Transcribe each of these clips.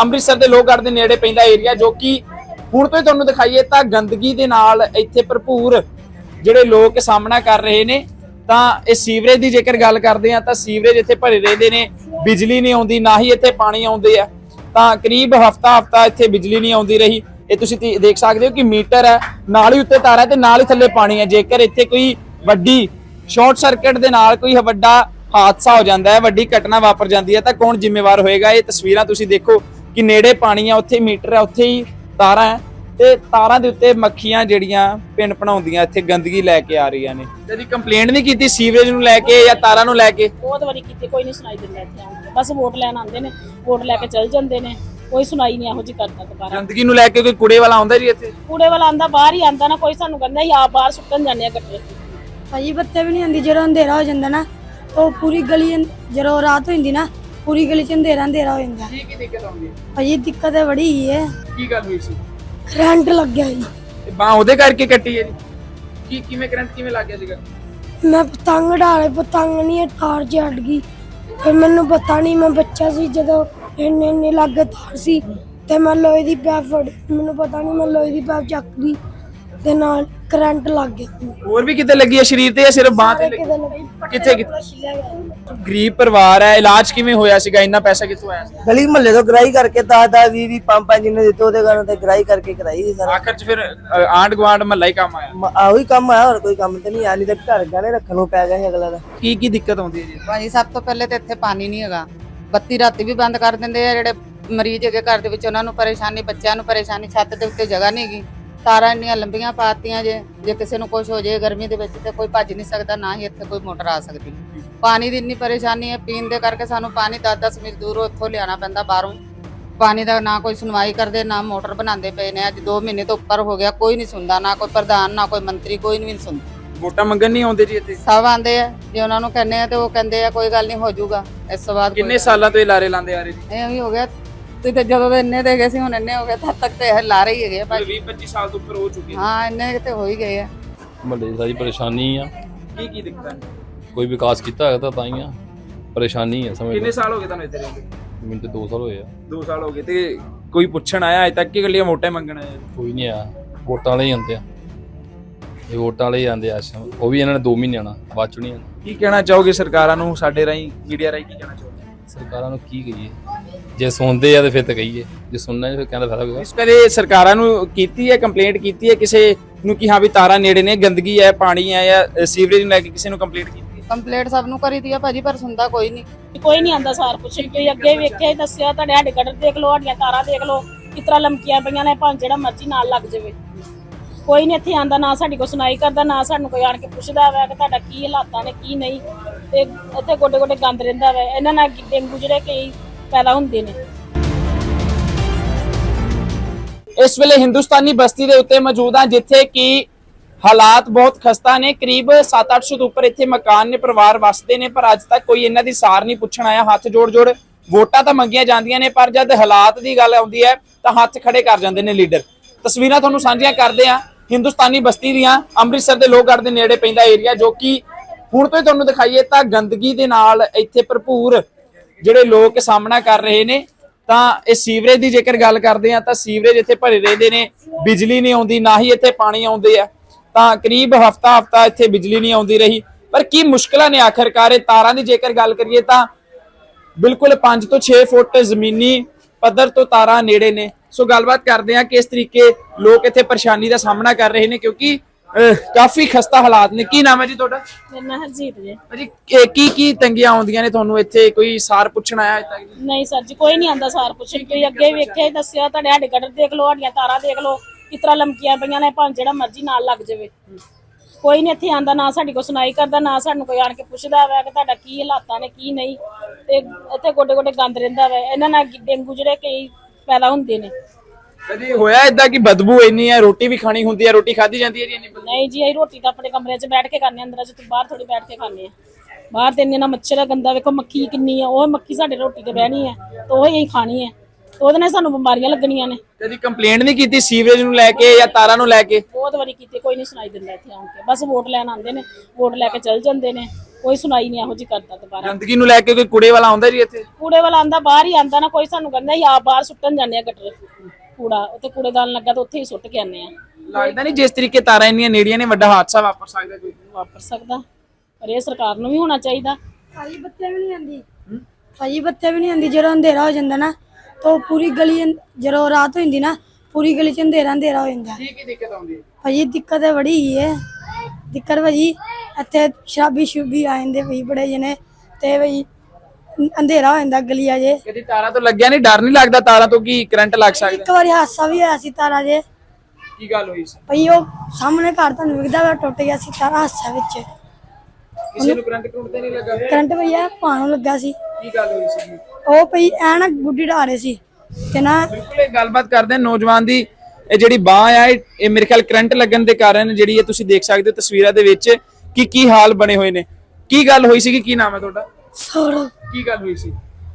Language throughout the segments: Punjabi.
ਅੰਮ੍ਰਿਤਸਰ ਦੇ ਲੋਹਗੜ੍ਹ ਦੇ ਨੇੜੇ ਪੈਂਦਾ ਏਰੀਆ ਜੋ ਕਿ ਹੁਣ ਤੋਂ ਹੀ ਤੁਹਾਨੂੰ ਦਿਖਾਈਏ ਤਾਂ ਗੰਦਗੀ ਦੇ ਨਾਲ ਇੱਥੇ ਭਰਪੂਰ ਜਿਹੜੇ ਲੋਕ ਸਾਹਮਣਾ ਕਰ ਰਹੇ ਨੇ। ਤਾਂ ਇਹ ਸੀਵਰੇਜ ਦੀ ਜੇਕਰ ਗੱਲ ਕਰਦੇ ਆ ਤਾਂ ਸੀਵਰੇਜ ਇੱਥੇ ਭਰੇ ਰਹਿੰਦੇ ਨੇ, ਬਿਜਲੀ ਨਹੀਂ ਆਉਂਦੀ, ਨਾ ਹੀ ਇੱਥੇ ਪਾਣੀ ਆਉਂਦੇ ਆ। ਤਾਂ ਕਰੀਬ ਹਫਤਾ ਹਫਤਾ ਇੱਥੇ ਬਿਜਲੀ ਨਹੀਂ ਆਉਂਦੀ ਰਹੀ। ਇਹ ਤੁਸੀਂ ਦੇਖ ਸਕਦੇ ਹੋ ਕਿ ਮੀਟਰ ਹੈ, ਨਾਲ ਹੀ ਉੱਤੇ ਤਾਰਾ ਤੇ ਨਾਲ ਹੀ ਥੱਲੇ ਪਾਣੀ ਹੈ। ਜੇਕਰ ਇੱਥੇ ਕੋਈ ਵੱਡੀ ਸ਼ਾਰਟ ਸਰਕਟ ਦੇ ਨਾਲ ਕੋਈ ਵੱਡਾ ਹਾਦਸਾ ਹੋ ਜਾਂਦਾ ਹੈ, ਵੱਡੀ ਘਟਨਾ ਵਾਪਰ ਜਾਂਦੀ ਹੈ, ਤਾਂ ਕੌਣ ਜ਼ਿੰਮੇਵਾਰ ਹੋਏਗਾ? ਇਹ ਤਸਵੀਰਾਂ ਤੁਸੀਂ ਦੇਖੋ। ਕਿ ਨੇੜੇ ਪਾਣੀ ਆ ਉੱਥੇ ਮੀਟਰ ਹੈ ਉੱਥੇ ਹੀ ਤਾਰਾਂ ਹੈ ਤੇ ਤਾਰਾਂ ਦੇ ਉੱਤੇ ਮੱਖੀਆਂ ਜਿਹੜੀਆਂ ਪਿੰਨ ਪਣਾਉਂਦੀਆਂ ਇੱਥੇ ਗੰਦਗੀ ਲੈ ਕੇ ਆ ਰਹੀਆਂ ਨੇ। ਕਦੀ ਕੰਪਲੇਂਟ ਨਹੀਂ ਕੀਤੀ ਸੀਵਰੇਜ ਨੂੰ ਲੈ ਕੇ ਜਾਂ ਤਾਰਾਂ ਨੂੰ ਲੈ ਕੇ? ਬਹੁਤ ਵਾਰੀ ਕੀਤੀ ਕੋਈ ਨਹੀਂ ਸੁਣਾਈ ਦਿੰਦਾ ਇੱਥੇ ਕੇ। ਬਸ ਵੋਟ ਲੈਣ ਆਉਂਦੇ ਨੇ ਵੋਟ ਲੈ ਕੇ ਚਲ ਜਾਂਦੇ ਨੇ। ਕੋਈ ਸੁਣਾਈ ਨਹੀਂ ਇਹੋ ਜੀ ਕਰਦਾ ਦੁਬਾਰਾ। ਗੰਦਗੀ ਨੂੰ ਲੈ ਕੇ ਕੋਈ ਕੁੜੇ ਵਾਲਾ ਆਉਂਦਾ ਜੀ ਇੱਥੇ? ਕੂੜੇ ਵਾਲਾ ਆਂਦਾ ਬਾਹਰ ਹੀ ਆਂਦਾ ਨਾ ਕੋਈ ਸਾਨੂੰ ਕਹਿੰਦਾ ਹੀ ਆਪ ਬਾਹਰ ਸੁੱਟਣ ਜਾਂਦੇ ਆ ਗੱਟੇ ਭਾਜੀ ਬੱਤੇ ਵੀ ਨਹੀਂ ਆਉਂਦੀ ਜਦੋਂ ਅੰਧੇਰਾ ਹੋ ਜਾਂਦਾ ਨਾ ਉਹ ਪੂਰੀ ਗਲੀ ਜਦੋਂ ਰਾਤ ਹੋ ਜਾਂਦੀ ਨਾ ਪੂਰੀ ਗਲੀ ਚ ਅੰਧੇਰਾ ਅੰਧੇਰਾ ਹੋ ਜਾਂਦਾ। ਕੀ ਕੀ ਦਿੱਕਤ ਆਉਂਦੀ ਹੈ? ਭਾਜੀ ਦਿੱਕਤ ਹੈ ਬੜੀ ਹੀ ਹੈ। ਕੀ ਗੱਲ ਹੋਈ ਸੀ? ਕਰੰਟ ਲੱਗ ਗਿਆ ਜੀ। ਇਹ ਬਾਹ ਉਹਦੇ ਕਰਕੇ ਕੱਟੀ ਹੈ ਜੀ? ਕੀ ਕਿਵੇਂ ਕਰੰਟ ਕਿਵੇਂ ਲੱਗ ਗਿਆ ਸੀਗਾ? ਮੈਂ ਪਤੰਗ ਢਾਲੇ ਪਤੰਗ ਨਹੀਂ ਤਾਰ ਚ ਅੜ ਗਈ। ਫਿਰ ਮੈਨੂੰ ਪਤਾ ਨਹੀਂ ਮੈਂ ਬੱਚਾ ਸੀ ਜਦੋਂ ਇੰਨੇ ਇੰਨੇ ਲੱਗੇ ਤਾਰ ਸੀ ਤੇ ਮੈਂ ਲੋਹੇ ਦੀ ਪੈਪ ਫੜ ਮੈਨੂੰ ਪਤਾ ਨਹੀਂ ਮੈਂ ਲੋਹੇ ਦੀ ਪੈਪ ਚੱਕ ਤੇ ਨਾਲ ਕਰੰਟ ਲੱਗ ਗਿਆ। ਹੋਰ ਵੀ ਕਿਤੇ ਲੱਗੀ ਹੈ ਸਰੀਰ ਤੇ ਜਾਂ ਸਿਰਫ ਬਾਹ ਤੇ ਲੱਗੀ? ਕਿਤੇ ਲੱਗੀ। ਕਿੱਥੇ ਕਿੱਥੇ? ਛਿੱਲਿਆ ਗਿਆ। ਗਰੀਬ ਪਰਿਵਾਰ ਹੈ ਇਲਾਜ ਕਿਵੇਂ ਹੋਇਆ ਸੀਗਾ? ਇੰਨਾ ਪੈਸਾ ਕਿੱਥੋਂ ਆਇਆ ਸੀ ਗਲੀ ਮਹੱਲੇ ਤੋਂ ਗਰਾਈ ਕਰਕੇ 10 10 20 20 ਪੰਜ ਪੰਜ ਜਿੰਨੇ ਦਿੱਤੇ ਉਹਦੇ ਕਾਰਨ ਤੇ ਗਰਾਈ ਕਰਕੇ ਕਰਾਈ ਸੀ ਸਾਰਾ। ਆਖਰ ਚ ਫਿਰ ਅ, ਆਂਢ ਗੁਆਂਢ ਮਹੱਲਾ ਹੀ ਕੰਮ ਆਇਆ? ਮ- ਆਹੋ ਹੀ ਕੰਮ ਆਇਆ ਹੋਰ ਕੋਈ ਕੰਮ ਤੇ ਨਹੀਂ ਆ ਨਹੀਂ ਤੇ ਘਰ ਗਾਣੇ ਰੱਖਣ ਨੂੰ ਪੈ ਗਿਆ ਸੀ ਅਗਲਾ ਦਾ। ਕੀ ਕੀ ਦਿੱਕਤ ਆਉਂਦੀ ਹੈ ਜੀ? ਭਾਜੀ ਸਭ ਤੋਂ ਪਹਿਲੇ ਤੇ ਇੱਥੇ ਪਾਣੀ ਨਹੀਂ ਹੈਗਾ। ਬੱਤੀ ਰਾਤੀ ਵੀ ਬੰਦ ਕਰ ਦਿੰਦੇ ਆ ਜਿਹੜੇ ਮਰੀਜ਼ ਹੈਗੇ ਘਰ ਦੇ ਵਿੱਚ ਉਹਨਾਂ ਨੂੰ ਪਰੇਸ਼ਾਨੀ ਬੱਚਿਆਂ ਨੂੰ ਪਰੇਸ਼ਾਨੀ ਛੱਤ ਦੇ ਉੱਤੇ ਜਗ੍ਹਾ ਨਹੀਂ ਹੈਗੀ। ਤਾਰਾਂ ਇੰਨੀਆਂ ਲੰਬੀਆਂ ਪਾਤੀਆਂ ਜੇ ਜੇ ਕਿਸੇ ਨੂੰ ਕੁਝ ਹੋ ਜਾਏ ਗਰਮੀ ਦੇ ਵਿੱਚ ਤੇ ਕੋਈ ਭੱਜ ਨਹੀਂ ਸਕਦਾ ਨਾ ਹੀ ਇੱਥੇ ਕੋਈ ਮੋਟਰ ਆ ਸਕਦੀ। ਪਾਣੀ ਦੀ ਇੰਨੀ ਪਰੇਸ਼ਾਨੀ ਹੈ ਪੀਣ ਦੇ ਕਰਕੇ ਸਾਨੂੰ ਪਾਣੀ 10-10 ਮੀਲ ਦੂਰੋਂ ਇੱਥੋਂ ਲਿਆਣਾ ਪੈਂਦਾ ਬਾਹਰੋਂ। ਪਾਣੀ ਦਾ ਨਾ ਕੋਈ ਸੁਣਵਾਈ ਕਰਦੇ ਨਾ ਮੋਟਰ ਬਣਾਉਂਦੇ ਪਏ ਨੇ ਅੱਜ 2 ਮਹੀਨੇ ਤੋਂ ਉੱਪਰ ਹੋ ਗਿਆ ਕੋਈ ਨਹੀਂ ਸੁਣਦਾ ਨਾ ਕੋਈ ਪ੍ਰਧਾਨ ਨਾ ਕੋਈ ਮੰਤਰੀ ਕੋਈ ਨਹੀਂ ਸੁਣਦਾ। ਵੋਟਾਂ ਮੰਗਣ ਨਹੀਂ ਆਉਂਦੇ ਜੀ ਇੱਥੇ? ਸਭ ਆਂਦੇ ਆ ਜੇ ਉਹਨਾਂ ਨੂੰ ਕਹਿੰਦੇ ਆ ਤੇ ਉਹ ਕਹਿੰਦੇ ਆ ਕੋਈ ਗੱਲ ਨਹੀਂ ਹੋ ਜਾਊਗਾ। ਇਸ ਤੋਂ ਬਾਅਦ ਕੋਈ ਕਿੰਨੇ ਸਾਲਾਂ ਤੋਂ ਇਹ ਲਾਰੇ ਲਾਉਂਦੇ ਆ ਰਹੇ ਜੀ ਇਹ ਵੀ ਹੋ ਗਿਆ ਤੇ ਤੇ ਜਦੋਂ ਦੇ ਇੰਨੇ ਦੇ ਗਏ ਸੀ ਹੁਣ ਇੰਨੇ ਹੋ ਗਏ ਤਦ ਤੱਕ ਤੇ ਇਹ ਲਾ ਰਹੀ ਹੈਗੇ ਆ ਭਾਜੀ। 20 25 ਸਾਲ ਤੋਂ ਉੱਪਰ ਹੋ ਚੁੱਕੇ ਹਾਂ ਇੰਨੇ ਤੇ ਹੋ ਹੀ ਗਏ ਆ। ਮਹੱਲੇ ਦੀ ਸਾਰੀ ਪਰੇਸ਼ਾਨੀ ਆ। ਕੀ ਕੀ ਦਿੱਕਤਾਂ ਨੇ ਕੋਈ ਵਿਕਾਸ ਕੀਤਾ ਹੈਗਾ ਤਾਂ ਤਾਂ ਹੀ ਆ। ਪਰੇਸ਼ਾਨੀ ਆ ਸਮਝ ਕਿੰਨੇ ਲਓ ਸਾਲ ਹੋ ਗਏ ਤੁਹਾਨੂੰ ਇੱਥੇ ਰਹਿੰਦੇ ਮੈਨੂੰ ਤੇ 2 ਸਾਲ ਹੋਏ ਆ। 2 ਸਾਲ ਹੋ ਗਏ ਤੇ ਕੋਈ ਪੁੱਛਣ ਆਇਆ ਅਜੇ ਤੱਕ ਕਿ ਗੱਲੀਆਂ ਵੋਟਾਂ ਮੰਗਣ ਆਇਆ ਕੋਈ ਨਹੀਂ ਆ। ਵੋਟਾਂ ਲਈ ਆਉਂਦੇ ਆ। ਇਹ ਵੋਟਾਂ ਲਈ ਆਉਂਦੇ ਆ ਇਸ। ਉਹ ਵੀ ਇਹਨਾਂ ਨੇ 2 ਮਹੀਨੇ ਆਣਾ ਬਾਅਦ ਚ ਨਹੀਂ ਆਉਣਾ। ਕੀ ਕਹਿਣਾ ਚਾਹੋਗੇ ਸਰਕਾਰਾਂ ਨੂੰ ਸਾਡੇ ਰਾਹੀਂ ਮੀਡੀਆ ਰਾਹੀਂ ਕੀ ਕਹਿਣਾ ਚਾਹੋਗੇ? ਸਰਕਾਰਾਂ ਨੂੰ ਕੀ ਕਹੀਏ? ਜੇ ਸੁਣਦੇ ਆ ਤੇ ਫਿਰ ਤਾਂ ਕਹੀਏ। ਜੇ ਸੁਣਨਾ ਫਿਰ ਕਹਿੰਦਾ ਫਾਇਦਾ ਹੋਗਾ ਇਸ ਕਦੇ ਸਰਕਾਰਾਂ ਨੂੰ ਕੀਤੀ ਹੈ ਕੰਪਲੇਂਟ ਕੀਤੀ ਹੈ ਕਿਸੇ ਨੂੰ ਕਿ ਹਾਂ ਵੀ ਤਾਰਾਂ ਨੇੜੇ ਨੇ ਗੰਦਗੀ ਹੈ ਪਾਣੀ ਹੈ ਜਾਂ ਸੀਵਰੇਜ ਨੂੰ ਲੈ ਕੇ ਕਿਸੇ ਨੂੰ ਕੰਪਲੇਂਟ ਕੀਤੀ ਹੈ? ਕੰਪਲੀਟ ਸਭ ਨੂੰ ਕਰੀ ਦੀ ਆ ਭਾਜੀ ਪਰ ਸੁਣਦਾ ਕੋਈ ਨਹੀਂ। ਕੋਈ ਨਹੀਂ ਆਂਦਾ ਸਾਰ ਪੁੱਛੇ ਕੋਈ ਅੱਗੇ ਵੇਖਿਆ ਹੀ ਦੱਸਿਆ ਤੁਹਾਡੇ ਸਾਡੇ ਗੱਟਰ ਦੇਖ ਲਓ ਸਾਡੀਆਂ ਤਾਰਾਂ ਦੇਖ ਲਓ ਕਿਸ ਤਰ੍ਹਾਂ ਲਮਕੀਆਂ ਪਈਆਂ ਨੇ ਭਾਂ ਜਿਹੜਾ ਮਰਜ਼ੀ ਨਾਲ ਲੱਗ ਜਾਵੇ। ਕੋਈ ਨਹੀਂ ਇੱਥੇ ਆਂਦਾ ਨਾ ਸਾਡੀ ਕੋਈ ਸੁਣਾਈ ਕਰਦਾ ਨਾ ਸਾਨੂੰ ਕੋਈ ਆਣ ਕੇ ਪੁੱਛਦਾ ਵਾ ਕਿ ਤੁਹਾਡਾ ਕੀ ਹਾਲਾਤਾਂ ਨੇ ਕੀ ਨਹੀਂ। ਤੇ ਇੱਥੇ ਗੋਡੇ ਗੋਡੇ ਗੰਦ ਰਹਿੰਦਾ ਵਾ। ਇਹਨਾਂ ਨਾਲ ਡੇਂਗੂ ਜਿਹੜੇ ਕਈ ਪੈਦਾ ਹੁੰਦੇ ਨੇ। ਇਸ ਵੇਲੇ ਹਿੰਦੁਸਤਾਨੀ ਬਸਤੀ ਦੇ ਉੱਤੇ ਮੌਜੂਦ ਹਾਂ, ਜਿੱਥੇ ਕਿ ਹਾਲਾਤ ਬਹੁਤ ਖਸਤਾ ਨੇ। ਕਰੀਬ 7-800 ਤੋਂ ਉੱਪਰ ਇੱਥੇ ਮਕਾਨ ਨੇ, ਪਰਿਵਾਰ ਵਸਦੇ ਨੇ, ਪਰ ਅੱਜ ਤੱਕ ਕੋਈ ਇਹਨਾਂ ਦੀ ਸਾਰ ਨਹੀਂ ਪੁੱਛਣ ਆਇਆ। ਹੱਥ ਜੋੜ ਜੋੜ ਵੋਟਾਂ ਤਾਂ ਮੰਗੀਆਂ ਜਾਂਦੀਆਂ ਨੇ, ਪਰ ਜਦ ਹਾਲਾਤ ਦੀ ਗੱਲ ਆਉਂਦੀ ਹੈ, ਤਾਂ ਹੱਥ ਖੜੇ ਕਰ ਜਾਂਦੇ ਨੇ ਲੀਡਰ। ਤਸਵੀਰਾਂ ਤੁਹਾਨੂੰ ਸਾਂਝੀਆਂ ਕਰਦੇ ਆ ਹਿੰਦੁਸਤਾਨੀ ਬਸਤੀ ਦੀਆਂ ਅੰਮ੍ਰਿਤਸਰ ਦੇ ਲੋਹਗੜ੍ਹ ਦੇ ਨੇੜੇ ਪੈਂਦਾ ਏਰੀਆ, ਜੋ ਕਿ ਹੁਣ ਤੋਂ ਹੀ ਤੁਹਾਨੂੰ ਦਿਖਾਈਏ ਤਾਂ ਗੰਦਗੀ ਦੇ ਨਾਲ ਇੱਥੇ ਭਰਪੂਰ ਜਿਹੜੇ ਲੋਕ ਸਾਹਮਣਾ ਕਰ ਰਹੇ ਨੇ, ਤਾਂ ਇਹ ਸੀਵਰੇਜ ਦੀ ਜੇਕਰ ਗੱਲ ਕਰਦੇ ਆ ਤਾਂ ਸੀਵਰੇਜ ਇੱਥੇ ਭਰੇ ਰਹਿੰਦੇ ਨੇ, ਬਿਜਲੀ ਨਹੀਂ ਆਉਂਦੀ, ਨਾ ਹੀ ਇੱਥੇ ਪਾਣੀ ਆਉਂਦੇ ਆ। ਤਾਂ ਕਰੀਬ ਹਫਤਾ ਹਫਤਾ ਇੱਥੇ ਬਿਜਲੀ ਨਹੀਂ ਆਉਂਦੀ ਰਹੀ। ਪਰ ਕੀ ਮੁਸ਼ਕਲਾਂ ਨੇ ਆਖਰਕਾਰ ਇਹ ਤਾਰਾਂ ਦੀ ਜੇਕਰ ਗੱਲ ਕਰੀਏ, ਤਾਂ ਬਿਲਕੁਲ 5 ਤੋਂ 6 ਫੁੱਟ ਜ਼ਮੀਨੀ ਪੱਧਰ ਤੋਂ ਤਾਰਾਂ ਨੇੜੇ ਨੇ। ਸੋ ਗੱਲਬਾਤ ਕਰਦੇ ਆ ਕਿਸ ਤਰੀਕੇ ਲੋਕ ਇੱਥੇ ਪਰੇਸ਼ਾਨੀ ਦਾ ਸਾਹਮਣਾ ਕਰ ਰਹੇ ਨੇ, ਕਿਉਂਕਿ ਕਾਫੀ ਖਸਤਾ ਹਾਲਾਤ ਨੇ। ਕੀ ਨਾਮ ਹੈ ਜੀ ਤੁਹਾਡਾ? ਮੇਰੇ ਨਾਲ ਹਰਜੀਤ ਜੀ। ਜੀ ਕੀ- ਕੀ ਕੀ ਤੰਗੀਆਂ ਆਉਂਦੀਆਂ ਨੇ ਤੁਹਾਨੂੰ ਇੱਥੇ? ਕੋਈ ਸਾਰ ਪੁੱਛਣ ਆਇਆ ਨਹੀਂ ਸਰ ਜੀ ਕੋਈ ਨਹੀਂ ਆਂਦਾ ਸਾਰ ਪੁੱਛੇ ਕੋਈ ਅੱਗੇ ਵੇਖਿਆ ਹੀ ਦੱਸਿਆ ਤੁਹਾਡੇ ਸਾਡੇ ਗੱਟਰ ਦੇਖ ਲਓ ਸਾਡੀਆਂ ਤਾਰਾਂ ਦੇਖ ਲਓ ਕਿਸ ਤਰ੍ਹਾਂ ਲਮਕੀਆਂ ਪਈਆਂ ਨੇ ਭਾਂ ਜਿਹੜਾ ਮਰਜ਼ੀ ਨਾਲ ਲੱਗ ਜਾਵੇ। ਕੋਈ ਨਹੀਂ ਇੱਥੇ ਆਂਦਾ ਨਾ ਸਾਡੀ ਕੋਈ ਸੁਣਾਈ ਕਰਦਾ ਨਾ ਸਾਨੂੰ ਕੋਈ ਆਣ ਕੇ ਪੁੱਛਦਾ ਵਾ ਕਿ ਤੁਹਾਡਾ ਕੀ ਹਾਲਾਤਾਂ ਨੇ ਕੀ ਨਹੀਂ। ਤੇ ਇੱਥੇ ਗੋਡੇ ਗੋਡੇ ਗੰਦ ਰਹਿੰਦਾ ਵਾ। ਇਹਨਾਂ ਨਾਲ ਡੇਂਗੂ ਜਿਹੜੇ ਕਈ ਪੈਦਾ ਹੁੰਦੇ ਨੇ। ਕਦੀ ਹੋਇਆ ਇਦਾਂ ਕਿ ਬਦਬੂ ਇੰਨੀ ਹੈ ਰੋਟੀ ਵੀ ਖਾਣੀ ਹੁੰਦੀ ਹੈ ਰੋਟੀ ਖਾਧੀ ਜਾਂਦੀ ਹੈ ਜੀ ਇੰਨੀ ਬਦਬੂ? ਨਹੀਂ ਜੀ ਅਸੀਂ ਰੋਟੀ ਤਾਂ ਆਪਣੇ ਕਮਰੇ 'ਚ ਬੈਠ ਕੇ ਖਾਂਦੇ ਹਾਂ ਅੰਦਰ ਚ ਬਾਹਰ ਥੋੜੀ ਬੈਠ ਕੇ ਖਾਂਦੇ ਆ ਬਾਹਰ ਤੇ ਇੰਨੇ ਨਾ ਮੱਛਰ ਦਾ ਗੰਦਾ ਵੇਖੋ ਮੱਖੀ ਕਿੰਨੀ ਆ ਉਹ ਮੱਖੀ ਸਾਡੇ ਰੋਟੀ ਤੇ ਬਹਿਣੀ ਹੈ ਤੇ ਉਹ ਹੀ ਅਸੀਂ ਖਾਣੀ ਹੈ ਤੇ ਉਹਦੇ ਨਾਲ ਸਾਨੂੰ ਬਿਮਾਰੀਆਂ ਲੱਗਣੀਆਂ ਨੇ। ਕਦੀ ਕੰਪਲੇਂਟ ਨਹੀਂ ਕੀਤੀ ਸੀਵਰੇਜ ਨੂੰ ਲੈ ਕੇ ਜਾਂ ਤਾਰਾਂ ਨੂੰ ਲੈ ਕੇ? ਬਹੁਤ ਵਾਰੀ ਕੀਤੀ ਕੋਈ ਨਹੀਂ ਸੁਣਾਈ ਦਿੰਦਾ ਇੱਥੇ ਆਣ ਕੇ। ਬਸ ਵੋਟ ਲੈਣ ਆਉਂਦੇ ਨੇ ਵੋਟ ਲੈ ਕੇ ਚਲ ਜਾਂਦੇ ਨੇ ਕੋਈ ਸੁਣਾਈ ਨਹੀਂ ਇਹੋ ਜੀ ਕਰਦਾ ਦੁਬਾਰਾ। ਗੰਦਗੀ ਨੂੰ ਲੈ ਕੇ ਕੋਈ ਕੂੜੇ ਵਾਲਾ ਆਉਂਦਾ ਜੀ ਇੱਥੇ? ਕੂੜੇ ਵਾਲਾ ਆਂਦਾ ਬਾਹਰ ਹੀ ਆਂਦਾ ਨਾ ਕੋਈ ਸਾਨੂੰ ਕਹਿੰਦਾ ਸੀ ਆਪ ਬਾਹਰ ਸੁੱਟਣ ਜਾਂਦੇ ਆ ਗਟਰ। ਕੂੜਾ ਉੱਥੇ ਕੂੜੇਦਾਨ ਲੱਗਾ ਤਾਂ ਉੱਥੇ ਹੀ ਸੁੱਟ ਕੇ ਆਨੇ ਆ। ਲੱਗਦਾ ਨਹੀਂ ਜਿਸ ਤਰੀਕੇ ਤਾਰਾਂ ਇੰਨੀਆਂ ਨੇੜੀਆਂ ਨੇ ਵੱਡਾ ਹਾਦਸਾ ਵਾਪਰ ਸਕਦਾ ਕੋਈ। ਵਾਪਰ ਸਕਦਾ। ਪਰ ਇਹ ਸਰਕਾਰ ਨੂੰ ਵੀ ਹੋਣਾ ਚਾਹੀਦਾ। ਭਾਜੀ ਬੱਤੀ ਵੀ ਨਹੀਂ ਆਂਦੀ ਭਾਜੀ ਬੱਤੀ ਵੀ ਨਹੀਂ ਆਂਦੀ ਜਦੋਂ ਅੰਧੇਰਾ ਹੋ ਜਾਂਦਾ ਨਾ ਤਾਂ ਪੂਰੀ ਗਲੀ ਅੰਦ- ਜਦੋਂ ਰਾਤ ਹੋ ਜਾਂਦੀ ਨਾ ਪੂਰੀ ਗਲੀ 'ਚ ਅੰਧੇਰਾ ਅੰਧੇਰਾ ਹੋ ਜਾਂਦਾ। ਕੀ ਕੀ ਦਿੱਕਤ ਆਉਂਦੀ ਹੈ? ਭਾਜੀ ਦਿੱਕਤ ਹੈ ਬੜੀ ਹੀ ਹੈ। ਦਿੱਕਤ ਭਾਜੀ ਇੱਥੇ ਸ਼ਰਾਬੀ ਸ਼ੁਬੀ ਆ ਜਾਂਦੇ ਭਾਈ ਬੜੇ ਜਨੇ ਤੇ ਭਾਈ ਅੰਧੇਰਾ ਹੋ ਜਾਂਦਾ ਗਲੀਆਂ 'ਚ ਕਦੀ ਤਾਰਾਂ ਤੋਂ ਲੱਗਿਆ ਨਹੀਂ? ਡਰ ਨਹੀਂ ਲੱਗਦਾ ਤਾਰਾਂ ਤੋਂ ਕੀ ਕਰੰਟ ਲੱਗ ਸਕਦਾ? ਇੱਕ ਵਾਰੀ ਹਾਦਸਾ ਵੀ ਹੋਇਆ ਸੀ ਤਾਰਾ ਜੇ। ਕੀ ਗੱਲ ਹੋਈ ਸੀ? ਭਾਈ ਉਹ ਸਾਹਮਣੇ ਘਰ ਤੁਹਾਨੂੰ ਵਿਖਦਾ ਵਾ ਟੁੱਟ ਗਿਆ ਸੀ ਤਾਰਾ ਹਾਦਸਾ ਵਿੱਚ। ਕਿਸੇ ਨੂੰ ਕਰੰਟ ਕਰੰਟ ਤੇ ਨਹੀਂ ਲੱਗਾ? ਕਰੰਟ ਭਈਆ ਪਾਣੋਂ ਲੱਗਾ ਸੀ। ਕੀ ਗੱਲ ਹੋਈ ਸੀ? ਉਹ ਭਈ ਐਨ ਗੁੱਡੀ ਢਾ ਰਹੇ ਸੀ ਤੇ ਨਾ ਬਿਲਕੁਲ ਇਹ ਗੱਲਬਾਤ ਕਰਦੇ ਹਾਂ ਨੌਜਵਾਨ ਦੀ। ਇਹ ਜਿਹੜੀ ਬਾਹ ਆ ਇਹ ਇਹ ਮੇਰੇ ਖਿਆਲ ਕਰੰਟ ਲੱਗਣ ਦੇ ਕਾਰਨ ਜਿਹੜੀ ਇਹ ਤੁਸੀਂ ਦੇਖ ਸਕਦੇ ਹੋ ਤਸਵੀਰਾਂ ਦੇ ਵਿੱਚ ਕਿ ਕੀ ਹਾਲ ਬਣੇ ਹੋਏ ਨੇ। ਕੀ ਗੱਲ ਹੋਈ ਸੀ ਕੀ ਨਾਮ ਹੈ ਤੁਹਾਡਾ? ਸੌਰਵ ਕੀ ਗੱਲ ਹੋਈ ਸੀ?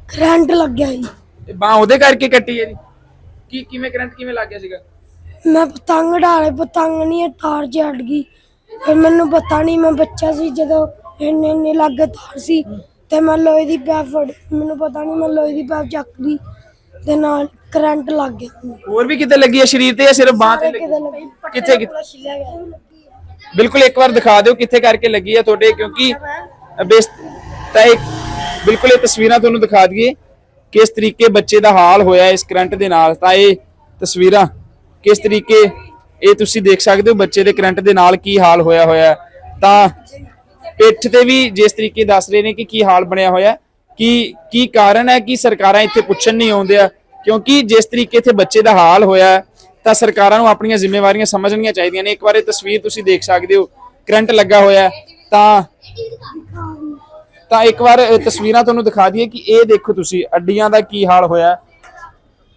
ਕਰੰਟ ਲੱਗਿਆ ਸੀ ਇਹ ਬਾਹ ਉਹਦੇ ਕਰਕੇ ਕੱਟੀ ਹੈ ਜੀ? ਕੀ ਕਿਵੇਂ ਕਰੰਟ ਕਿਵੇਂ ਲੱਗ ਗਿਆ ਸੀਗਾ? ਮੈਂ ਪਤੰਗ ਢਾਲੇ ਪਤੰਗ ਨਹੀਂ ਇਹ ਤਾਰ 'ਚ ਅੜ ਗਈ। ਫਿਰ ਮੈਨੂੰ ਪਤਾ ਨਹੀਂ ਮੈਂ ਬੱਚਾ ਸੀ ਜਦੋਂ ਇੰਨੇ ਇੰਨੇ ਲੱਗੇ ਤਾਰ ਸੀ ਤੇ ਮੈਂ ਲੋਹੇ ਦੀ ਪੈਪ ਫੜ ਮੈਨੂੰ ਪਤਾ ਨਹੀਂ ਮੈਂ ਲੋਹੇ ਦੀ ਪੈਪ ਚੱਕ ਲਈ ਤੇ ਨਾਲ ਕਰੰਟ ਲੱਗ ਗਿਆ ਮੈਨੂੰ। ਹੋਰ ਵੀ ਕਿਤੇ ਲੱਗੀ ਹੈ ਸਰੀਰ ਤੇ ਜਾਂ ਸਿਰਫ ਬਾਹ ਤੇ ਲੱਗੀ ਕਿਤੇ ਲੱਗੀ? ਕਿੱਥੇ ਕਿੱਥੇ? ਛਿਲਿਆ ਗਿਆ। ਬਿਲਕੁਲ ਇੱਕ ਵਾਰ ਦਿਖਾ ਦਿਓ ਕਿੱਥੇ ਕਰਕੇ ਲੱਗੀ ਹੈ ਤੁਹਾਡੇ ਕਿਉਂਕਿ ਬੇਸ ਤਾਂ ਇੱਕ ਬਿਲਕੁਲ ਇਹ ਤਸਵੀਰਾਂ ਤੁਹਾਨੂੰ ਦਿਖਾ ਦਈਏ ਕਿਸ ਤਰੀਕੇ ਬੱਚੇ ਦਾ ਹਾਲ ਹੋਇਆ ਇਸ ਕਰੰਟ ਦੇ ਨਾਲ। ਤਾਂ ਇਹ ਤਸਵੀਰਾਂ ਕਿਸ ਤਰੀਕੇ ਇਹ ਤੁਸੀਂ ਦੇਖ ਸਕਦੇ ਹੋ ਬੱਚੇ ਦੇ ਕਰੰਟ ਦੇ ਨਾਲ ਕੀ ਹਾਲ ਹੋਇਆ ਹੋਇਆ। ਤਾਂ ਪਿੱਠ ਤੇ ਵੀ ਜਿਸ ਤਰੀਕੇ ਦੱਸ ਰਹੇ ਨੇ ਕਿ ਕੀ ਹਾਲ ਬਣਿਆ ਹੋਇਆ। ਹੈ, ਕੀ ਕੀ ਕਾਰਨ ਹੈ ਕਿ ਸਰਕਾਰਾਂ ਇੱਥੇ ਪੁੱਛਣ ਨਹੀਂ ਆਉਂਦੀਆਂ? ਕਿਉਂਕਿ ਜਿਸ ਤਰੀਕੇ ਇੱਥੇ ਬੱਚੇ ਦਾ ਹਾਲ ਹੋਇਆ ਤਾਂ ਸਰਕਾਰਾਂ ਨੂੰ ਆਪਣੀਆਂ ਜ਼ਿੰਮੇਵਾਰੀਆਂ ਸਮਝਣੀਆਂ ਚਾਹੀਦੀਆਂ ਨੇ। ਇੱਕ ਵਾਰ ਇਹ ਤਸਵੀਰ ਤੁਸੀਂ ਦੇਖ ਸਕਦੇ ਹੋ ਕਰੰਟ ਲੱਗਾ ਹੋਇਆ। ਤਾਂ ਤਾਂ ਇੱਕ ਵਾਰ ਤਸਵੀਰਾਂ ਤੁਹਾਨੂੰ ਦਿਖਾ ਦਈਏ ਕਿ ਇਹ ਦੇਖੋ ਤੁਸੀਂ ਅੱਡੀਆਂ ਦਾ ਕੀ ਹਾਲ ਹੋਇਆ।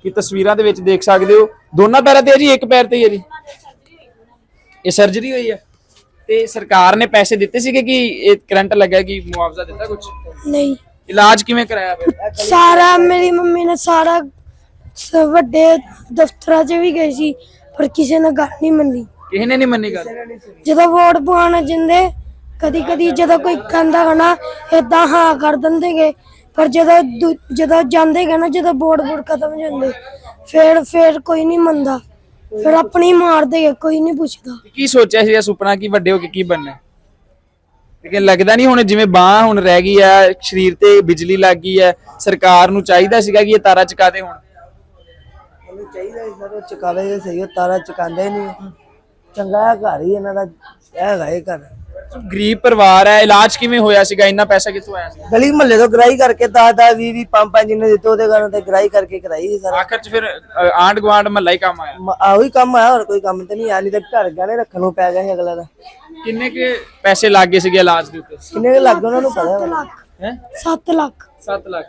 ਕਿ ਤਸਵੀਰਾਂ ਦੇ ਵਿੱਚ ਦੇਖ ਸਕਦੇ ਹੋ ਦੋਨਾਂ ਪੈਰਾਂ ਤੇ ਹੈ ਜੀ ਇੱਕ ਪੈਰ ਤੇ ਹੀ ਹੈ ਜੀ। ਇਹ ਸਰਜਰੀ ਹੋਈ ਹੈ ਤੇ ਸਰਕਾਰ ਨੇ ਪੈਸੇ ਦਿੱਤੇ ਸੀਗੇ ਕਿ ਇਹ ਕਰੰਟ ਲੱਗਾ ਕਿ ਮੁਆਵਜ਼ਾ ਦਿੱਤਾ ਕੁਝ ਨਹੀਂ। ਇਲਾਜ ਕਿਵੇਂ ਕਰਾਇਆ ਫਿਰ? ਸਾਰਾ ਮੇਰੀ ਮੰਮੀ ਨੇ ਸਾਰਾ ਸ- ਵੱਡੇ ਦਫ਼ਤਰਾਂ 'ਚ ਵੀ ਗਏ ਸੀ ਪਰ ਕਿਸੇ ਨੇ ਗੱਲ ਨਹੀਂ ਮੰਨੀ। ਕਿਸੇ ਨੇ ਨਹੀਂ ਮੰਨੀ ਗੱਲ? ਜਦੋਂ ਵੋਟ ਪਵਾਉਣ ਜਾਂਦੇ ਕਦੀ ਕਦੀ ਜਦੋਂ ਕੋਈ ਕਹਿੰਦਾ ਹਨਾ ਏਦਾਂ ਹਾਂ ਕਰ ਦਿੰਦੇਗੇ। ਪਰ ਜਦੋਂ ਦੂ- ਜਦੋਂ ਜਾਂਦੇ ਗੇ ਨਾ ਜਦੋਂ ਵੋਟ ਵੋਟ ਖਤਮ ਹੋ ਜਾਂਦੇ ਫਿਰ ਫਿਰ ਕੋਈ ਨਹੀਂ ਮੰਨਦਾ। ਫਿਰ ਆਪਣੀ ਮਾਰਦੇ ਕੋਈ ਨਹੀਂ ਪੁੱਛਦਾ। ਕੀ ਸੋਚਿਆ ਸੀ ਇਹ ਸੁਪਨਾ ਕੀ ਵੱਡੇ ਹੋ ਕੇ ਕੀ ਬਣਨਾ? ਹੈ? ਲੇਕਿਨ ਲੱਗਦਾ ਨਹੀਂ ਹੁਣ ਜਿਵੇਂ ਬਾਹ ਹੁਣ ਰਹਿ ਗਈ ਹੈ ਸਰੀਰ ਤੇ ਬਿਜਲੀ ਲੱਗ ਗਈ ਹੈ ਸਰਕਾਰ ਨੂੰ ਚਾਹੀਦਾ ਸੀਗਾ ਕਿ ਇਹ ਤਾਰਾ ਚਕਾ ਦੇ ਹੁਣ। ਉਹਨੂੰ ਚਾਹੀਦਾ ਸੀ ਸਰ ਉਹ ਚਕਾਵੇ ਜੇ ਸਹੀ ਉਹ ਤਾਰਾ ਚਕਾਉਂਦੇ ਨਹੀਂ। ਚੰਗਾ ਹੈ ਘਰ ਹੀ ਇਹਨਾਂ ਦਾ ਇਹ ਹੈਗਾ ਇਹ ਘਰ। ਗਰੀਬ ਪਰਿਵਾਰ ਹੈ ਇਲਾਜ ਕਿਵੇਂ ਹੋਇਆ ਸੀਗਾ? ਇੰਨਾ ਪੈਸਾ ਕਿੱਥੋਂ ਆਇਆ ਸੀ ਗਲੀ ਮਹੱਲੇ ਤੋਂ ਗ੍ਰਾਈ ਕਰਕੇ 10 10 20 20 ਪੰਜ ਪੰਜ ਜਿੰਨੇ ਦਿੱਤੇ ਉਹਦੇ ਕਾਰਨ ਤੇ ਗ੍ਰਾਈ ਕਰਕੇ ਕਰਾਈ ਸੀ ਸਰ। ਆਖਰ ਚ ਫਿਰ ਅ, ਆਂਢ ਗੁਆਂਢ ਮਹੱਲਾ ਹੀ ਕੰਮ ਆਇਆ? ਆਹੋ ਹੀ ਕੰਮ ਆਇਆ ਹੋਰ ਕੋਈ ਕੰਮ ਤੇ ਨਹੀਂ ਆ ਨਹੀਂ ਤੇ ਘਰ ਗਾਣੇ ਰੱਖਣ ਨੂੰ ਪੈ ਗਿਆ ਸੀ ਅਗਲਾ ਦਾ ਕਿੰਨੇ ਕੇ ਪੈਸੇ ਲੱਗ ਗਏ ਸੀਗੇ ਇਲਾਜ ਦੇ ਉੱਤੇ? ਕਿੰਨੇ ਕੁ ਲੱਗ ਗਏ ਉਹਨਾਂ ਨੂੰ ਪਤਾ ਵਾ। ਹੈ? 7 ਲੱਖ। 7 ਲੱਖ।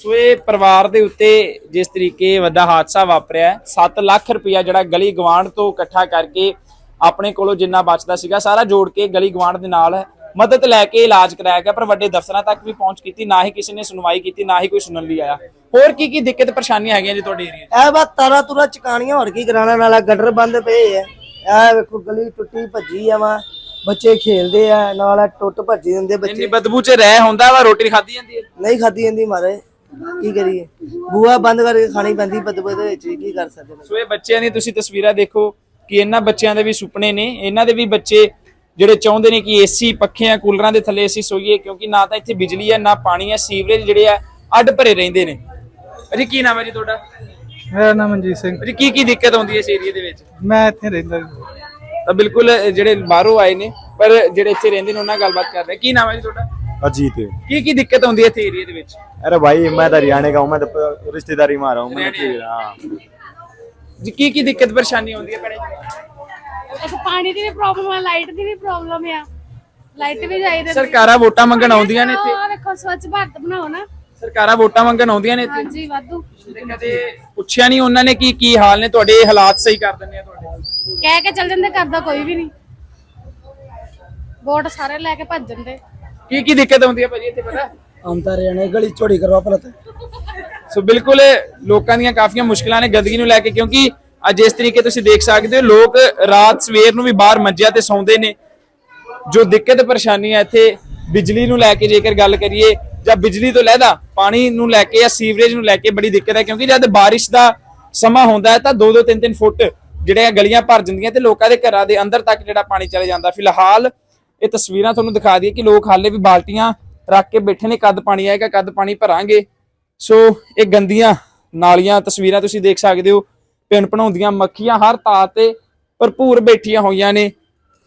ਸੋ ਇਹ ਪਰਿਵਾਰ ਦੇ ਉੱਤੇ ਜਿਸ ਤਰੀਕੇ ਵੱਡਾ ਹਾਦਸਾ ਵਾਪਰਿਆ 7 ਲੱਖ ਰੁਪਇਆ ਜਿਹੜਾ ਗਲੀ ਗਵਾਂਢ ਤੋਂ ਇਕੱਠਾ ਕਰਕੇ ਆਪਣੇ ਕੋਲੋਂ ਜਿੰਨਾ ਬਚਦਾ ਸੀਗਾ ਸਾਰਾ ਜੋੜ ਕੇ ਗਲੀ ਗਵਾਂਢ ਦੇ ਨਾਲ ਮਦਦ ਲੈ ਕੇ ਇਲਾਜ ਕਰਾਇਆ ਗਿਆ ਪਰ ਵੱਡੇ ਦਫ਼ਤਰਾਂ ਤੱਕ ਵੀ ਪਹੁੰਚ ਕੀਤੀ ਨਾ ਹੀ ਕਿਸੇ ਨੇ ਸੁਣਵਾਈ ਕੀਤੀ ਨਾ ਹੀ ਕੋਈ ਸੁਣਨ ਲਈ ਆਇਆ। ਹੋਰ ਕੀ ਕੀ ਦਿੱਕਤ ਪਰੇਸ਼ਾਨੀਆਂ ਹੈਗੀਆਂ ਜੀ ਤੁਹਾਡੇ ਏਰੀਆ 'ਚ? ਇਹ ਬਸ ਤਾਰਾ ਤੁਰਾ ਚਕਾਣੀਆਂ ਹੋਰ ਕੀ ਕਰਾਣਾ ਨਾਲਾ ਗਟਰ ਬੰਦ ਪਏ ਆ। ਇਹ ਵੇਖੋ ਗਲੀ ਟੁੱਟੀ ਭੱਜੀ ਆ ਵਾ ਬੱਚੇ ਖੇਲਦੇ ਆ ਨਾਲ ਟੁੱਟ ਭੱਜੀ ਜਾਂਦੇ ਇੰਨੀ ਬੱਚੇ ਬਦਬੂ 'ਚ ਰਹਿ ਹੁੰਦਾ ਵਾ ਰੋਟੀ ਖਾਧੀ ਜਾਂਦੀ ਹੈ ਨਹੀਂ ਖਾਦੀ ਜਾਂਦੀ ਮਾਰੇ ਕੀ ਕਰੀਏ? ਬੂਆ ਬੰਦ ਕਰਕੇ ਖਾਣੀ ਪੈਂਦੀ ਬਦਬੂ ਦੇ ਵਿੱਚ ਵੀ ਕੀ ਕਰ ਸਕਦੇ ਸੋ ਇਹ ਬੱਚਿਆਂ ਦੀ ਤੁਸੀਂ ਤਸਵੀਰਾਂ ਦੇਖੋ ਕਿ ਇਹਨਾਂ ਬੱਚਿਆਂ ਦੇ ਵੀ ਸੁਪਨੇ ਨੇ ਇਹਨਾਂ ਦੇ ਵੀ ਬੱਚੇ ਜਿਹੜੇ ਚਾਹੁੰਦੇ ਨੇ ਕਿ ਏਸੀ ਪੱਖਿਆਂ ਕੂਲਰਾਂ ਦੇ ਥੱਲੇ ਅਸੀਂ ਸੋਈਏ ਕਿਉਂਕਿ ਨਾ ਤਾਂ ਇੱਥੇ ਬਿਜਲੀ ਹੈ ਨਾ ਪਾਣੀ ਹੈ ਸੀਵਰੇਜ ਜਿਹੜੇ ਆ ਅੱਡ ਭਰੇ ਰਹਿੰਦੇ ਨੇ ਅਜੀ ਕੀ ਨਾਮ ਹੈ ਜੀ ਤੁਹਾਡਾ ਮੇਰਾ ਨਾਮ ਮਨਜੀਤ ਸਿੰਘ ਅਜੀ ਕੀ ਕੀ ਦਿੱਕਤ ਆਉਂਦੀ ਹੈ ਇਸ ਏਰੀਆ ਦੇ ਵਿੱਚ ਮੈਂ ਇੱਥੇ ਰਹਿੰਦਾ ਜੀ। ਤਾਂ ਬਿਲਕੁਲ ਅ, ਜਿਹੜੇ ਬਾਹਰੋਂ ਆਏ ਨੇ ਪਰ ਜਿਹੜੇ ਇੱਥੇ ਰਹਿੰਦੇ ਨੇ ਉਹਨਾਂ ਨਾਲ ਗੱਲਬਾਤ ਕਰ ਰਹੇ ਕੀ ਨਾਮ ਹੈ ਜੀ ਤੁਹਾਡਾ अजीत है ਕੀ ਕੀ ਦਿੱਕਤ ਆਉਂਦੀ ਹੈ ਇੱਥੇ ਏਰੀਆ ਦੇ ਵਿੱਚ अरे भाई मैं तो हरियाणा का हूँ मैं तो रिश्तेदारी में आ रहा हूँ मैं तो हाँ ਜੀ ਕੀ ਕੀ ਦਿੱਕਤ ਪਰੇਸ਼ਾਨੀ ਆਉਂਦੀ ਹੈ ਭੈਣੇ? ਇੱਕ ਪਾਣੀ ਦੀ ਵੀ ਪ੍ਰੋਬਲਮ ਆ ਲਾਈਟ ਦੀ ਵੀ ਪ੍ਰੋਬਲਮ ਆ। ਲਾਈਟ ਵੀ ਚਾਹੀਦੀ ਸਰਕਾਰਾਂ ਵੋਟਾਂ ਮੰਗਣ ਆਉਂਦੀਆਂ ਨੇ ਇੱਥੇ। ਆ ਵੇਖੋ ਸਵੱਛ ਭਾਰਤ ਬਣਾਓ ਨਾ। ਸਰਕਾਰਾਂ ਵੋਟਾਂ ਮੰਗਣ ਆਉਂਦੀਆਂ ਨੇ ਇੱਥੇ। ਹਾਂਜੀ ਵਾਧੂ। ਕਦੇ ਪੁੱਛਿਆ ਨਹੀਂ ਉਹਨਾਂ ਨੇ ਕਿ ਕੀ ਹਾਲ ਨੇ? ਤੁਹਾਡੇ ਇਹ ਹਾਲਾਤ ਸਹੀ ਕਰ ਦਿੰਦੇ ਆ ਤੁਹਾਡੇ। ਕਹਿ ਕੇ ਚੱਲ ਜਾਂਦੇ ਕਰਦਾ ਕੋਈ ਵੀ ਨਹੀਂ। ਵੋਟ ਸਾਰੇ ਲੈ ਕੇ ਭੱਜ ਜਾਂਦੇ। ਕੀ ਕੀ ਦਿੱਕਤ ਆਉਂਦੀ ਹੈ ਭਾਜੀ ਇੱਥੇ ਪਤਾ? ਅੰਤਰ ਰਹਿਣੇ ਗਲੀ ਚੋੜੀ ਕਰਵਾ ਪਲਤ ਸੋ ਬਿਲਕੁਲ ਲੋਕਾਂ ਦੀਆਂ ਕਾਫੀਆਂ ਮੁਸ਼ਕਲਾਂ ਨੇ ਗੰਦਗੀ ਨੂੰ ਲੈ ਕੇ, ਕਿਉਂਕਿ ਅੱਜ ਇਸ ਤਰੀਕੇ ਤੁਸੀਂ ਦੇਖ ਸਕਦੇ ਹੋ, ਲੋਕ ਰਾਤ ਸਵੇਰ ਨੂੰ ਵੀ ਬਾਹਰ ਮੰਜਿਆਂ ਤੇ ਸੌਂਦੇ ਨੇ। ਜੋ ਦਿੱਕਤ ਪਰੇਸ਼ਾਨੀ ਹੈ ਇੱਥੇ, ਬਿਜਲੀ ਨੂੰ ਲੈ ਕੇ ਜੇਕਰ ਗੱਲ ਕਰੀਏ, ਜਾਂ ਬਿਜਲੀ ਤੋਂ ਲੈਦਾ ਪਾਣੀ ਨੂੰ ਲੈ ਕੇ ਜਾਂ ਸੀਵਰੇਜ ਨੂੰ ਲੈ ਕੇ ਬੜੀ ਦਿੱਕਤ ਹੈ, ਕਿਉਂਕਿ ਜਦ ਬਾਰਿਸ਼ ਦਾ ਸਮਾਂ ਹੁੰਦਾ ਹੈ, ਤਾਂ 2-2 3-3 ਫੁੱਟ ਜਿਹੜੇ ਆ ਗਲੀਆਂ ਭਰ ਜਾਂਦੀਆਂ ਤੇ ਲੋਕਾਂ ਦੇ ਘਰਾਂ ਦੇ ਅੰਦਰ ਤੱਕ ਜਿਹੜਾ ਪਾਣੀ ਚਲੇ ਜਾਂਦਾ। ਫਿਲਹਾਲ ਇਹ ਤਸਵੀਰਾਂ ਤੁਹਾਨੂੰ ਦਿਖਾ ਦਈਏ ਕਿ ਲੋਕ ਹਾਲੇ ਵੀ ਬਾਲਟੀਆਂ ਰੱਖ ਕੇ ਬੈਠੇ ਨੇ, ਕਦ ਪਾਣੀ ਆਏਗਾ, ਕਦ ਪਾਣੀ ਭਰਾਂਗੇ। ਸੋ ਇਹ ਗੰਦੀਆਂ ਨਾਲੀਆਂ, ਤਸਵੀਰਾਂ ਤੁਸੀਂ ਦੇਖ ਸਕਦੇ ਹੋ। ਪਿੰਨ ਭਣਾਉਂਦੀਆਂ ਮੱਖੀਆਂ ਹਰ ਥਾਂ ਤੇ ਭਰਪੂਰ ਬੈਠੀਆਂ ਹੋਈਆਂ ਨੇ।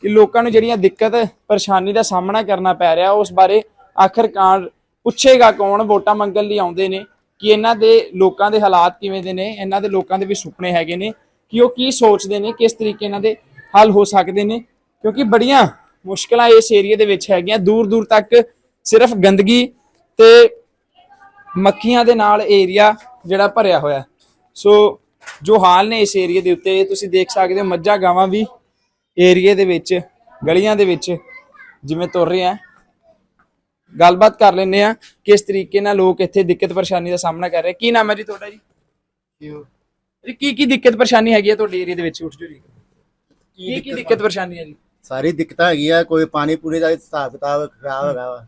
ਕਿ ਲੋਕਾਂ ਨੂੰ ਜਿਹੜੀਆਂ ਦਿੱਕਤ, ਪਰੇਸ਼ਾਨੀ ਦਾ ਸਾਹਮਣਾ ਕਰਨਾ ਪੈ ਰਿਹਾ, ਉਸ ਬਾਰੇ ਆਖਰਕਾਰ ਪੁੱਛੇਗਾ ਕੌਣ? ਵੋਟਾਂ ਮੰਗਣ ਲਈ ਆਉਂਦੇ ਨੇ। ਕਿ ਇਹਨਾਂ ਦੇ ਲੋਕਾਂ ਦੇ ਹਾਲਾਤ ਕਿਵੇਂ ਦੇ ਨੇ? ਇਹਨਾਂ ਦੇ ਲੋਕਾਂ ਦੇ ਵੀ ਸੁਪਨੇ ਹੈਗੇ ਨੇ ਕਿ ਉਹ ਕੀ ਸੋਚਦੇ ਨੇ, ਕਿਸ ਤਰੀਕੇ ਇਹਨਾਂ ਦੇ ਹੱਲ ਹੋ ਸਕਦੇ ਨੇ। ਕਿਉਂਕਿ ਬੜੀਆਂ ਮੁਸ਼ਕਲਾਂ ਇਸ ਏਰੀਆ ਦੇ ਵਿੱਚ ਹੈਗੀਆਂ। ਦੂਰ ਦੂਰ ਤੱਕ ਸਿਰਫ ਗੰਦਗੀ ਤੇ ਮੱਖੀਆਂ ਦੇ ਨਾਲ ਏਰੀਆ ਜਿਹੜਾ ਭਰਿਆ ਹੋਇਆ। ਸੋ ਜੋ ਹਾਲ ਨੇ ਇਸ ਏਰੀਆ ਦੇ ਉੱਤੇ ਤੁਸੀਂ ਦੇਖ ਸਕਦੇ ਹੋ ਮੱਝਾਂ ਗਾਵਾਂ ਵੀ ਏਰੀਆ ਦੇ ਵਿੱਚ ਗਲੀਆਂ ਦੇ ਵਿੱਚ ਜਿਵੇਂ ਤੁਰ ਰਹੇ ਆ ਗੱਲਬਾਤ ਕਰ ਲੈਂਦੇ ਆ ਕਿਸ ਤਰੀਕੇ ਨਾਲ ਲੋਕ ਇੱਥੇ ਦਿੱਕਤ ਪਰੇਸ਼ਾਨੀ ਦਾ ਸਾਹਮਣਾ ਕਰ ਰਹੇ ਕੀ ਨਾਮ ਹੈ ਜੀ ਤੁਹਾਡਾ ਜੀ? ਜੀ ਕੀ ਕੀ ਦਿੱਕਤ ਪਰੇਸ਼ਾਨੀ ਹੈਗੀ ਹੈ ਤੁਹਾਡੇ ਏਰੀਆ ਦੇ ਵਿੱਚ ਉੱਠ ਜੋ ਜੀ। ਕੀ ਕੀ ਦਿੱਕਤ ਪਰੇਸ਼ਾਨੀ ਹੈ ਜੀ? ਸਾਰੀ ਦਿੱਕਤਾਂ ਹੈਗੀਆਂ ਕੋਈ ਪਾਣੀ ਪੂਰੀ ਦਾ ਹਿਸਾਬ ਕਿਤਾਬ ਖਰਾਬ ਹੈਗਾ ਵਾ।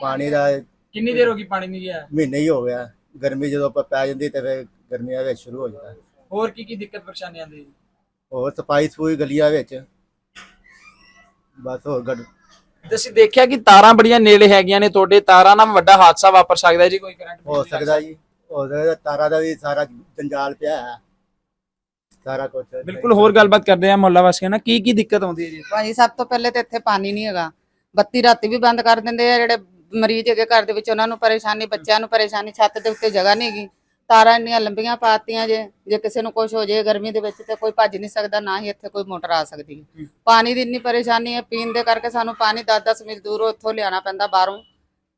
ਪਾਣੀ ਦਾ ਕਿੰਨੀ ਦੇਰ ਹੋ ਗਈ ਪਾਣੀ ਨਹੀਂ ਗਿਆ? ਮਹੀਨਾ ਹੀ ਹੋ ਗਿਆ। ਗਰਮੀ ਜਦੋਂ ਆਪਾਂ ਪੈ ਜਾਂਦੀ ਤੇ ਫਿਰ ਗਰਮੀਆਂ ਵਿੱਚ ਸ਼ੁਰੂ ਹੋ ਜਾਂਦਾ। ਹੋਰ ਕੀ ਕੀ ਦਿੱਕਤ ਪਰੇਸ਼ਾਨੀ ਆਉਂਦੀ ਹੈ ਜੀ? ਹੋਰ ਸਫ਼ਾਈ ਸਫੂਈ ਗਲੀਆਂ ਵਿੱਚ। ਬਸ ਹੋਰ ਗੜ ਤੁਸੀਂ ਦੇਖਿਆ ਕਿ ਤਾਰਾਂ ਬੜੀਆਂ ਨੇੜੇ ਹੈਗੀਆਂ ਨੇ ਤੁਹਾਡੇ। ਤਾਰਾਂ ਨਾਲ ਵੱਡਾ ਹਾਦਸਾ ਵਾਪਰ ਸਕਦਾ ਜੀ ਕੋਈ ਕਰੰਟ ਹੋ ਸਕਦਾ ਜੀ। ਹੋ ਸਕਦਾ ਤਾਰਾ ਦਾ ਵੀ ਸਾਰਾ ਜੰਜਾਲ ਪਿਆ ਹੈ। ਸਾਰਾ ਕੁਝ ਬਿਲਕੁਲ ਹੋਰ ਗੱਲਬਾਤ ਕਰਦੇ ਆ ਮੁਹੱਲਾ ਵਾਸੀਆਂ ਨਾਲ। ਕੀ ਕੀ ਦਿੱਕਤ ਆਉਂਦੀ ਹੈ ਜੀ? ਭਾਜੀ ਸਭ ਤੋਂ ਪਹਿਲੇ ਤੇ ਇੱਥੇ ਪਾਣੀ ਨਹੀਂ ਹੈਗਾ। ਬੱਤੀ ਰਾਤੀ ਵੀ ਬੰਦ ਕਰ ਦਿੰਦੇ ਆ ਜਿਹੜੇ ਮਰੀਜ਼ ਹੈਗੇ ਘਰ ਦੇ ਵਿੱਚ ਉਹਨਾਂ ਨੂੰ ਪਰੇਸ਼ਾਨੀ ਬੱਚਿਆਂ ਨੂੰ ਪਰੇਸ਼ਾਨੀ ਛੱਤ ਦੇ ਉੱਤੇ ਜਗ੍ਹਾ ਨਹੀਂ ਹੈਗੀ। ਤਾਰਾਂ ਇੰਨੀਆਂ ਲੰਬੀਆਂ ਪਾਤੀਆਂ ਜੇ ਜੇ ਕਿਸੇ ਨੂੰ ਕੁਝ ਹੋ ਜਾਏ ਗਰਮੀ ਦੇ ਵਿੱਚ ਤੇ ਕੋਈ ਭੱਜ ਨਹੀਂ ਸਕਦਾ ਨਾ ਹੀ ਇੱਥੇ ਕੋਈ ਮੋਟਰ ਆ ਸਕਦੀ। ਹੈ। ਪਾਣੀ ਦੀ ਇੰਨੀ ਪਰੇਸ਼ਾਨੀ ਹੈ ਪੀਣ ਦੇ ਕਰਕੇ ਸਾਨੂੰ ਪਾਣੀ 10-10 ਮੀਲ ਦੂਰੋਂ ਇੱਥੋਂ ਲਿਆਣਾ ਪੈਂਦਾ ਬਾਹਰੋਂ।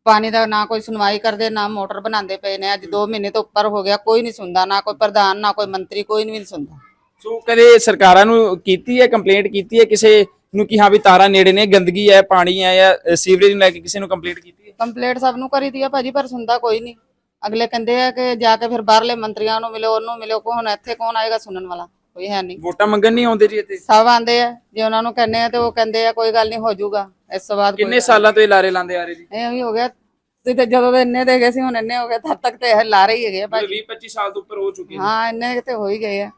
ਪਾਣੀ ਦਾ ਨਾ ਕੋਈ ਸੁਣਵਾਈ ਕਰਦੇ ਨਾ ਮੋਟਰ ਬਣਾਉਂਦੇ ਪਏ ਨੇ ਅੱਜ 2 ਮਹੀਨੇ ਤੋਂ ਉੱਪਰ ਹੋ ਗਿਆ ਕੋਈ ਨਹੀਂ ਸੁਣਦਾ ਨਾ ਕੋਈ ਪ੍ਰਧਾਨ ਨਾ ਕੋਈ ਮੰਤਰੀ ਕੋਈ ਨਹੀਂ ਸੁਣਦਾ। ਸੋ ਕਦੇ ਸਰਕਾਰਾਂ ਨੂੰ ਕੀਤੀ ਹੈ ਕੰਪਲੇਂਟ ਕੀਤੀ ਹੈ ਕਿਸੇ ਨੂੰ ਕਿ ਹਾਂ ਵੀ ਤਾਰਾਂ ਨੇੜੇ ਨੇ ਗੰਦਗੀ ਹੈ ਪਾਣੀ ਹੈ ਜਾਂ ਸੀਵਰੇਜ ਨੂੰ ਲੈ ਕੇ ਕਿਸੇ ਨੂੰ ਕੰਪਲੇਂਟ ਕੀਤੀ ਹੈ? ਕੰਪਲੇਂਟ ਸਭ ਨੂੰ ਕਰੀ ਦੀ ਆ ਭਾਜੀ ਪਰ ਸੁਣਦਾ ਕੋਈ ਨਹੀਂ। ਅਗਲੇ ਕਹਿੰਦੇ ਆ ਕਿ ਜਾ ਕੇ ਫਿਰ ਬਾਹਰਲੇ ਮੰਤਰੀਆਂ ਨੂੰ ਮਿਲੋ ਉਹਨੂੰ ਮਿਲੋ ਕੋ ਹੁਣ ਇੱਥੇ ਕੌਣ ਆਏਗਾ ਸੁਣਨ ਵਾਲਾ? ਕੋਈ ਹੈ ਨਹੀਂ। ਵੋਟਾਂ ਮੰਗਣ ਨਹੀਂ ਆਉਂਦੇ ਜੀ ਇੱਥੇ? ਸਭ ਆਂਦੇ ਆ ਜੇ ਉਹਨਾਂ ਨੂੰ ਕਹਿੰਦੇ ਆ ਤੇ ਉਹ ਕਹਿੰਦੇ ਆ ਕੋਈ ਗੱਲ ਨਹੀਂ ਹੋ ਜਾਊਗਾ। ਇਸ ਤੋਂ ਬਾਅਦ ਕਿੰਨੇ ਸਾਲਾਂ ਤੋਂ ਇਹ ਲਾਰੇ ਲਾਉਂਦੇ ਆ ਰਹੇ ਜੀ? ਇਹ ਵੀ ਹੋ ਗਿਆ ਤੇ ਤੇ ਜਦੋਂ ਦੇ ਇੰਨੇ ਦੇ ਗਏ ਸੀ ਹੁਣ ਇੰਨੇ ਹੋ ਗਏ ਤਦ ਤੱਕ ਤੇ ਇਹ ਲਾ ਰਹੀ ਹੈਗੇ ਆ ਭਾਜੀ। 20 25 ਸਾਲ ਤੋਂ ਉੱਪਰ ਹੋ ਚੁੱਕੇ ਹਾਂ ਇੰਨੇ ਤੇ ਹੋ ਹੀ ਗਏ ਆ।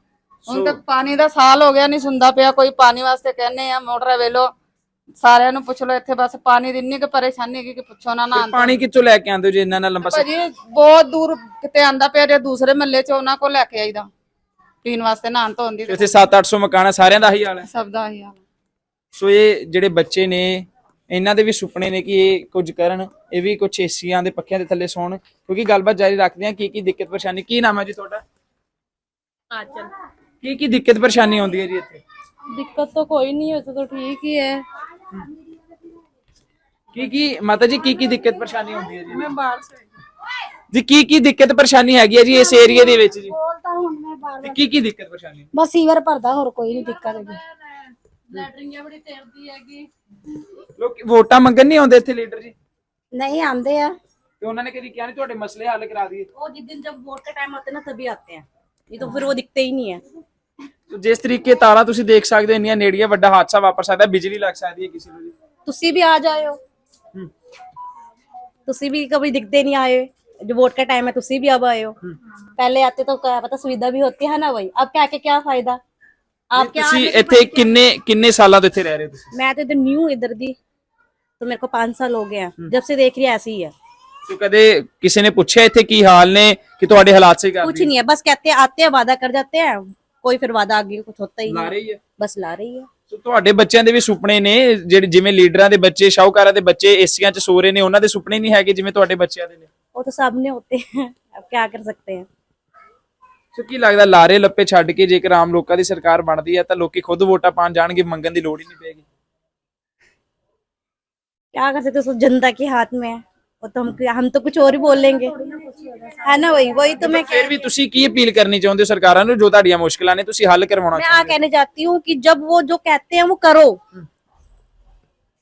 ਹੁਣ ਤਾਂ ਪਾਣੀ ਦਾ ਸਾਲ ਹੋ ਗਿਆ ਨਹੀਂ ਸੁੰਦਾ ਪਿਆ ਕੋਈ ਪਾਣੀ ਵਾਸਤੇ ਕਹਿੰਨੇ ਆ ਮੋਟਰ ਵੇਲੋ ਸਾਰਿਆਂ ਨੂੰ ਪੁੱਛ ਲਓ ਇੱਥੇ ਬਸ ਪਾਣੀ ਦੀ ਇੰਨੀ ਕਿ ਪਰੇਸ਼ਾਨੀ ਹੈਗੀ ਕਿ ਪੁੱਛੋ ਨਾ ਨਾ ਪਾਣੀ ਕਿੱਥੋਂ ਲੈ ਕੇ ਆਉਂਦੇ ਜੀ ਇੰਨਾ ਨਾ ਲੰਬਾ ਭਾਜੀ ਬਹੁਤ ਦੂਰ ਕਿਤੇ ਆਂਦਾ ਪਿਆ ਜੇ ਦੂਸਰੇ ਮੱਲੇ 'ਚ ਉਹਨਾਂ ਕੋਲ ਲੈ ਕੇ ਆਈਦਾ। ਪੀਣ ਵਾਸਤੇ ਨਹਾਣ ਧੋਣ ਦੀ ਇੱਥੇ 7-800 ਮਕਾਨ ਸਾਰਿਆਂ ਦਾ ਹੀ ਹਾਲ ਹੈ। ਸਭ ਦਾ ਹੀ ਹਾਲ। ਸੋ ਇਹ ਜਿਹੜੇ ਬੱਚੇ ਨੇ ਇਹਨਾਂ ਦੇ ਵੀ ਸੁਪਨੇ ਨੇ ਕਿ ਇਹ ਕੁਝ ਕਰਨ ਇਹ ਵੀ ਕੁਝ ਏਸੀਆਂ ਦੇ ਪੱਖਿਆਂ ਦੇ ਥੱਲੇ ਸੌਣ। ਕਿਉਂਕਿ ਗੱਲਬਾਤ ਜਾਰੀ ਰੱਖਦੇ ਆ ਕੀ ਕੀ ਦਿੱਕਤ ਪਰੇਸ਼ਾਨੀ ਕੀ ਨਾਮ ਹੈ ਜੀ ਤੁਹਾਡਾ? ਆਚਲ। ਕੀ ਕੀ ਦਿੱਕਤ ਪਰੇਸ਼ਾਨੀ ਆਉਂਦੀ ਹੈ ਜੀ ਇੱਥੇ? ਦਿੱਕਤ ਤਾਂ ਕੋਈ ਨਹੀਂ ਵੈਸੇ ਤਾਂ ਠੀਕ ਹੀ ਹੈ। ਕੀ ਕੀ ਮਾਤਾ ਜੀ ਕੀ ਕੀ ਦਿੱਕਤ ਪਰੇਸ਼ਾਨੀ ਆਉਂਦੀ ਹੈ ਜੀ? ਮੈਂ ਬਾਹਰ ਸੇ ਜੀ ਕੀ ਕੀ ਦਿੱਕਤ ਪਰੇਸ਼ਾਨੀ ਹੈਗੀ ਹੈ ਜੀ ਇਸ ਏਰੀਆ ਦੇ ਵਿੱਚ ਜੀ? ਕੋਲ ਤਾਂ ਹੁਣ ਮੈਂ ਬਾਹਰ ਕੀ ਕੀ ਦਿੱਕਤ ਪਰੇਸ਼ਾਨੀ? ਬਸ ਸੀਵਰ ਭਰਦਾ ਹੋਰ ਕੋਈ ਨਹੀਂ ਦਿੱਕਤ ਹੈਗੀ। ਲੈਟਰਿੰਗਾਂ ਬੜੀ ਤੇਰਦੀ ਹੈਗੀ। ਲੋਕ ਵੋਟਾਂ ਮੰਗਣ ਨਹੀਂ ਆਉਂਦੇ ਇੱਥੇ ਲੀਡਰ ਜੀ? ਨਹੀਂ ਆਂਦੇ ਆ। ਤੇ ਉਹਨਾਂ ਨੇ ਕਦੀ ਕਿਹਾ ਨਹੀਂ ਤੁਹਾਡੇ ਮਸਲੇ ਹੱਲ ਕਰਾ ਦਈਏ? ਉਹ ਜਿਸ ਦਿਨ ਵੋਟ ਦਾ ਟਾਈਮ ਆਤੇ ਨਾ ਤभी ਆਤੇ हैं नहीं तो फिर वो दिखते ही नहीं है ਤੇ ਜਿਸ ਤਰੀਕੇ ਤਾਰਾਂ ਤੁਸੀਂ ਦੇਖ ਸਕਦੇ ਹੋ ਇੰਨੀਆਂ ਨੇੜੀਆਂ ਵੱਡਾ ਹਾਦਸਾ ਵਾਪਰ ਸਕਦਾ ਹੈ, ਬਿਜਲੀ ਲੱਗ ਸਕਦੀ ਹੈ ਕਿਸੇ ਨੂੰ ਜੀ ਤੁਸੀਂ ਵੀ ਆ ਜਾਇਓ ਤੁਸੀਂ ਵੀ कभी दिखते नहीं आए जो वोट का टाइम है तुसी भी अब आए हो पहले आते तो क्या पता सुविधा भी होती है ना भाई अब क्या के क्या फायदा आप क्या ਤੁਸੀਂ ਇੱਥੇ ਕਿੰਨੇ ਕਿੰਨੇ ਸਾਲਾਂ ਤੋਂ ਇੱਥੇ ਰਹਿ ਰਹੇ ਹੋ ਤੁਸੀਂ मैं तो इधर न्यू इधर दी तो मेरे को पाँच साल हो गए हैं जब से देख रही है ऐसे ही है ਸੋ ਕਦੇ ਕਿਸੇ ਨੇ ਪੁੱਛਿਆ ਇੱਥੇ ਕੀ ਹਾਲ ਨੇ ਕਿ ਤੁਹਾਡੇ ਹਾਲਾਤ ਸਹੀ ਕਰ कुछ नहीं है बस कहते हैं आते हैं वादा कर जाते हैं कोई फिर वादा आगे कुछ होता ही ਲਾ नहीं ਰਹੀ ਹੈ बस ला रही है ਸੋ ਤੁਹਾਡੇ ਬੱਚਿਆਂ ਦੇ ਵੀ ਸੁਪਨੇ ਨੇ ਜਿਹੜੇ ਜਿਵੇਂ ਲੀਡਰਾਂ ਦੇ ਬੱਚੇ ਸ਼ਾਹੂਕਾਰਾਂ ਦੇ ਬੱਚੇ ਏਸੀਆਂ 'ਚ ਸੋ ਰਹੇ ਨੇ ਉਹਨਾਂ ਦੇ ਸੁਪਨੇ ਨਹੀਂ ਹੈਗੇ ਜਿਵੇਂ ਤੁਹਾਡੇ ਬੱਚਿਆਂ ਦੇ ਨੇ वो तो सामने होते हैं अब क्या कर सकते हैं ਸੋ ਕੀ ਲੱਗਦਾ ਲਾਰੇ ਲੱਪੇ ਛੱਡ ਕੇ ਜੇਕਰ ਆਮ ਲੋਕਾਂ ਦੀ ਸਰਕਾਰ ਬਣਦੀ ਹੈ ਤਾਂ ਲੋਕੀ ਖੁਦ ਵੋਟਾਂ ਪਾਣ ਜਾਣਗੇ ਮੰਗਣ ਦੀ ਲੋੜ ਹੀ ਨਹੀਂ ਪਏਗੀ क्या कर सकते हैं, सब जनता के हाथ में है वो तो हम हम तो कुछ और ही बोल लेंगे है ना वही वही तो मैं ਫਿਰ ਵੀ ਤੁਸੀਂ ਕੀ ਅਪੀਲ ਕਰਨੀ ਚਾਹੁੰਦੇ ਹੋ ਸਰਕਾਰਾਂ ਨੂੰ ਜੋ ਤੁਹਾਡੀਆਂ ਮੁਸ਼ਕਲਾਂ ਨੇ ਤੁਸੀਂ ਹੱਲ ਕਰਵਾਉਣਾ मैं आ ਚਾਹੁੰਦੇ कहने जाती हूँ कि जब वो जो कहते हैं वो करो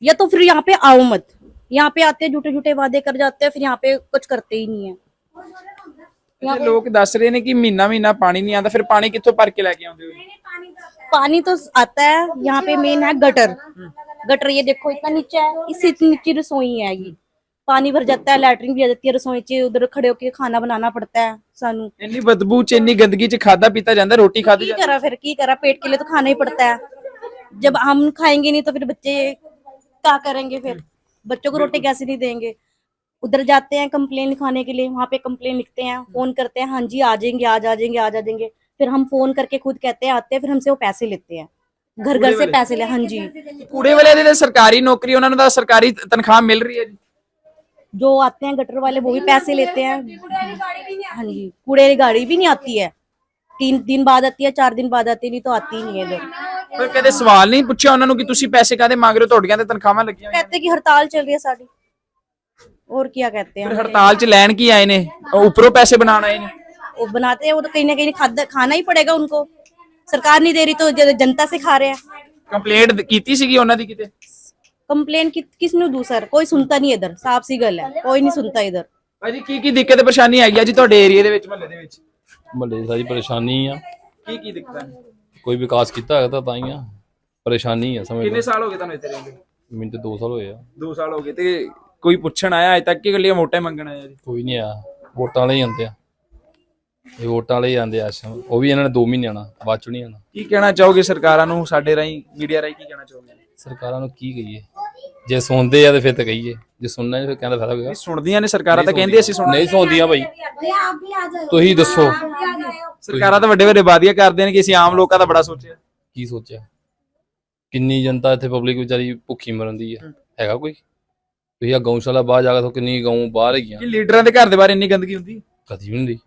या तो फिर यहाँ पे आओ मत यहाँ पे आते झूठे झूठे वादे कर जाते हैं फिर यहाँ पे कुछ करते ही नहीं है ਹੋ ਤੇ ਲੋਕ ਦੱਸ ਰਹੇ ਨੇ ਕਿ ਮਹੀਨਾ ਮਹੀਨਾ ਪਾਣੀ ਨਹੀਂ ਆਉਂਦਾ ਫਿਰ ਪਾਣੀ ਕਿੱਥੋਂ ਭਰ ਕੇ ਲੈ ਕੇ ਆਉਂਦੇ ਹੋ पानी तो आता है यहाँ पे मेन है गटर गटर ये देखो इतना नीचे है इससे इतनी नीचे रसोई है ये पानी भर जाता है लैटरिन भी आ जाती है रसोई च उधर खड़े होके खाना बनाना पड़ता है सानू ਇੰਨੀ ਬਦਬੂ ਚ ਇੰਨੀ ਗੰਦਗੀ ਚ ਖਾਦਾ ਪੀਤਾ ਜਾਂਦਾ ਰੋਟੀ ਖਾਦੀ की ਜਾਂਦੀ करा फिर की करा पेट के लिए तो खाना ही पड़ता है जब हम खाएंगे नहीं तो फिर बच्चे क्या करेंगे फिर बच्चों को रोटी कैसे नहीं देंगे उधर जाते हैं कंप्लेन लिखाने के लिए वहाँ पे कंप्लेन लिखते हैं फोन करते हैं हाँ जी आ जाएंगे आज आ जाएंगे आज आ जाएंगे फिर हम फोन करके खुद कहते हैं आते हैं फिर हमसे वो पैसे लेते हैं घर घर से पैसे ले हाँ जी ਕੂੜੇ ਵਾਲੇ ਦੀ ਤਾਂ ਸਰਕਾਰੀ ਨੌਕਰੀ ਉਹਨਾਂ ਨੂੰ ਤਾਂ ਸਰਕਾਰੀ ਤਨਖਾਹ ਮਿਲ ਰਹੀ ਹੈ ਜੀ जो आते हैं गटर वाले वो भी पैसे लेते हैं हाँ जी कूड़े वाली गाड़ी भी नहीं आती है तीन दिन बाद आती है चार दिन बाद आती है नहीं तो आती ही नहीं है इधर ਪਰ ਕਦੇ ਸਵਾਲ ਨਹੀਂ ਪੁੱਛਿਆ ਉਹਨਾਂ ਨੂੰ ਕਿ ਤੁਸੀਂ ਪੈਸੇ ਕਾਦੇ ਮੰਗ ਰਹੇ ਹੋ ਤੁਹਾਡੀਆਂ ਤੇ ਤਨਖਾਹਾਂ ਲੱਗੀਆਂ ਹੋਈਆਂ कहते हैं कि हड़ताल चल रही है साड़ी और क्या कहते हैं ਫਿਰ ਹੜਤਾਲ ਚ ਲੈਣ ਕੀ ਆਏ ਨੇ ਉਹ ਉੱਪਰੋਂ ਪੈਸੇ ਬਣਾਉਣ ਆਏ ਨੇ वो बनाते हैं वो तो कहीं ना कहीं खाद खाना ही पड़ेगा उनको सरकार नहीं दे रही तो ज- जनता से खा रहे हैं ਕੰਪਲੇਂਟ ਕੀਤੀ ਸੀਗੀ ਉਹਨਾਂ ਦੀ ਕਿਤੇ ਕੰਪਲੇਨ ਕਿਸ ਨੂੰ ਦੂ ਸਰ? ਕੋਈ ਸੁਣਤਾ ਨਹੀਂ ਇਧਰ ਸਾਫ਼ ਸੀ ਗੱਲ ਹੈ ਕੋਈ ਨਹੀਂ ਸੁਣਤਾ ਇਧਰ। ਭਾਜੀ ਕੀ ਕੀ ਦਿੱਕਤ ਤੇ ਪਰੇਸ਼ਾਨੀ ਆਈ ਆ ਜੀ ਤੁਹਾਡੇ ਏਰੀਆ ਦੇ ਵਿੱਚ ਮਹੱਲੇ ਦੇ ਵਿੱਚ? ਮਹੱਲੇ ਦੀ ਸਾਰੀ ਪਰੇਸ਼ਾਨੀ ਆ। ਕੀ ਕੀ ਦਿੱਕਤਾਂ ਨੇ? ਕੋਈ ਵਿਕਾਸ ਕੀਤਾ ਹੈਗਾ ਤਾਂ ਤਾਂ ਹੀ ਆ। ਪਰੇਸ਼ਾਨੀ ਆ ਸਮਝ ਕਿੰਨੇ ਸਾਲ ਹੋ ਗਏ ਤੁਹਾਨੂੰ ਇੱਥੇ ਰਹਿੰਦੇ ਨੂੰ? 2 ਸਾਲ ਹੋਏ ਆ। ਦੋ ਸਾਲ ਹੋ ਗਏ ਤੇ ਕੋਈ ਪੁੱਛਣ ਆਇਆ ਅਜੇ ਤੱਕ ਕਿ ਗੱਲੀਆਂ ਵੋਟਾਂ ਹੀ ਮੰਗਣ ਆਇਆ ਜੀ? ਕੋਈ ਨਹੀਂ ਆ ਵੋਟਾਂ ਵਾਲੇ ਹੀ ਆਉਂਦੇ ਆ। ਇਹ ਵੋਟਾਂ ਵਾਲੇ ਹੀ ਆਉਂਦੇ ਆ ਇਸ ਉਹ ਵੀ ਇਹਨਾਂ ਨੇ 2 ਮਹੀਨੇ ਆਣਾ ਬਾਅਦ ਚੋਂ ਨਹੀਂ ਆਣਾ ਕੀ ਕਹਿਣਾ ਚਾਹੋਗੇ ਸਰਕਾਰਾਂ ਨੂੰ ਸਾਡੇ ਰਾਹੀਂ ਮੀਡੀਆ ਰਾਹੀਂ ਕੀ ਕਹਿਣਾ ਚਾਹੋਗੇ? ਸਰਕਾਰਾਂ ਨੂੰ ਕੀ ਕਹੀਏ? ਜੇ ਸੁਣਦੇ ਆ ਤੇ ਫਿਰ ਤਾਂ ਕਹੀਏ। ਜੇ ਸੁਣਨਾ ਨਹੀਂ ਫਿਰ ਕਹਿੰਦਾ ਫਾਇਦਾ ਹੋਏਗਾ ਸੁਣਦੀਆਂ ਨੇ ਸਰਕਾਰਾਂ ਤਾਂ ਕਹਿੰਦੀ ਅਸੀਂ ਸੁਣ ਨਹੀਂ ਸੁਣਦੀਆਂ। ਭਾਈ। ਤੁਸੀਂ ਦੱਸੋ। ਸਰਕਾਰਾਂ ਤਾਂ ਵੱਡੇ ਵੱਡੇ ਵਾਅਦੇ ਕਰਦੇ ਨੇ ਕਿ ਅਸੀਂ ਆਮ ਲੋਕਾਂ ਦਾ ਬੜਾ ਸੋਚਿਆ। ਕੀ ਸੋਚਿਆ? ਕਿੰਨੀ ਜਨਤਾ ਇੱਥੇ ਪਬਲਿਕ ਵਿਚਾਰੀ ਭੁੱਖੀ ਮਰਨ ਦੀ ਆ। ਹੈਗਾ ਕੋਈ? ਤੁਸੀਂ ਆ ਗਊਸ਼ਾਲਾ ਬਾਹਰ ਜਾ ਕੇ ਦੇਖੋ ਕਿੰਨੀ ਗਊ ਬਾਹਰ ਹੈਗੀਆਂ। ਕਿ ਲੀਡਰਾਂ ਦੇ ਘਰ ਦੇ ਬਾਹਰ ਇੰਨੀ ਗੰਦਗੀ ਹੁੰਦੀ? ਕਦੀ ਵੀ ਨਹੀਂ ਹੁੰਦੀ।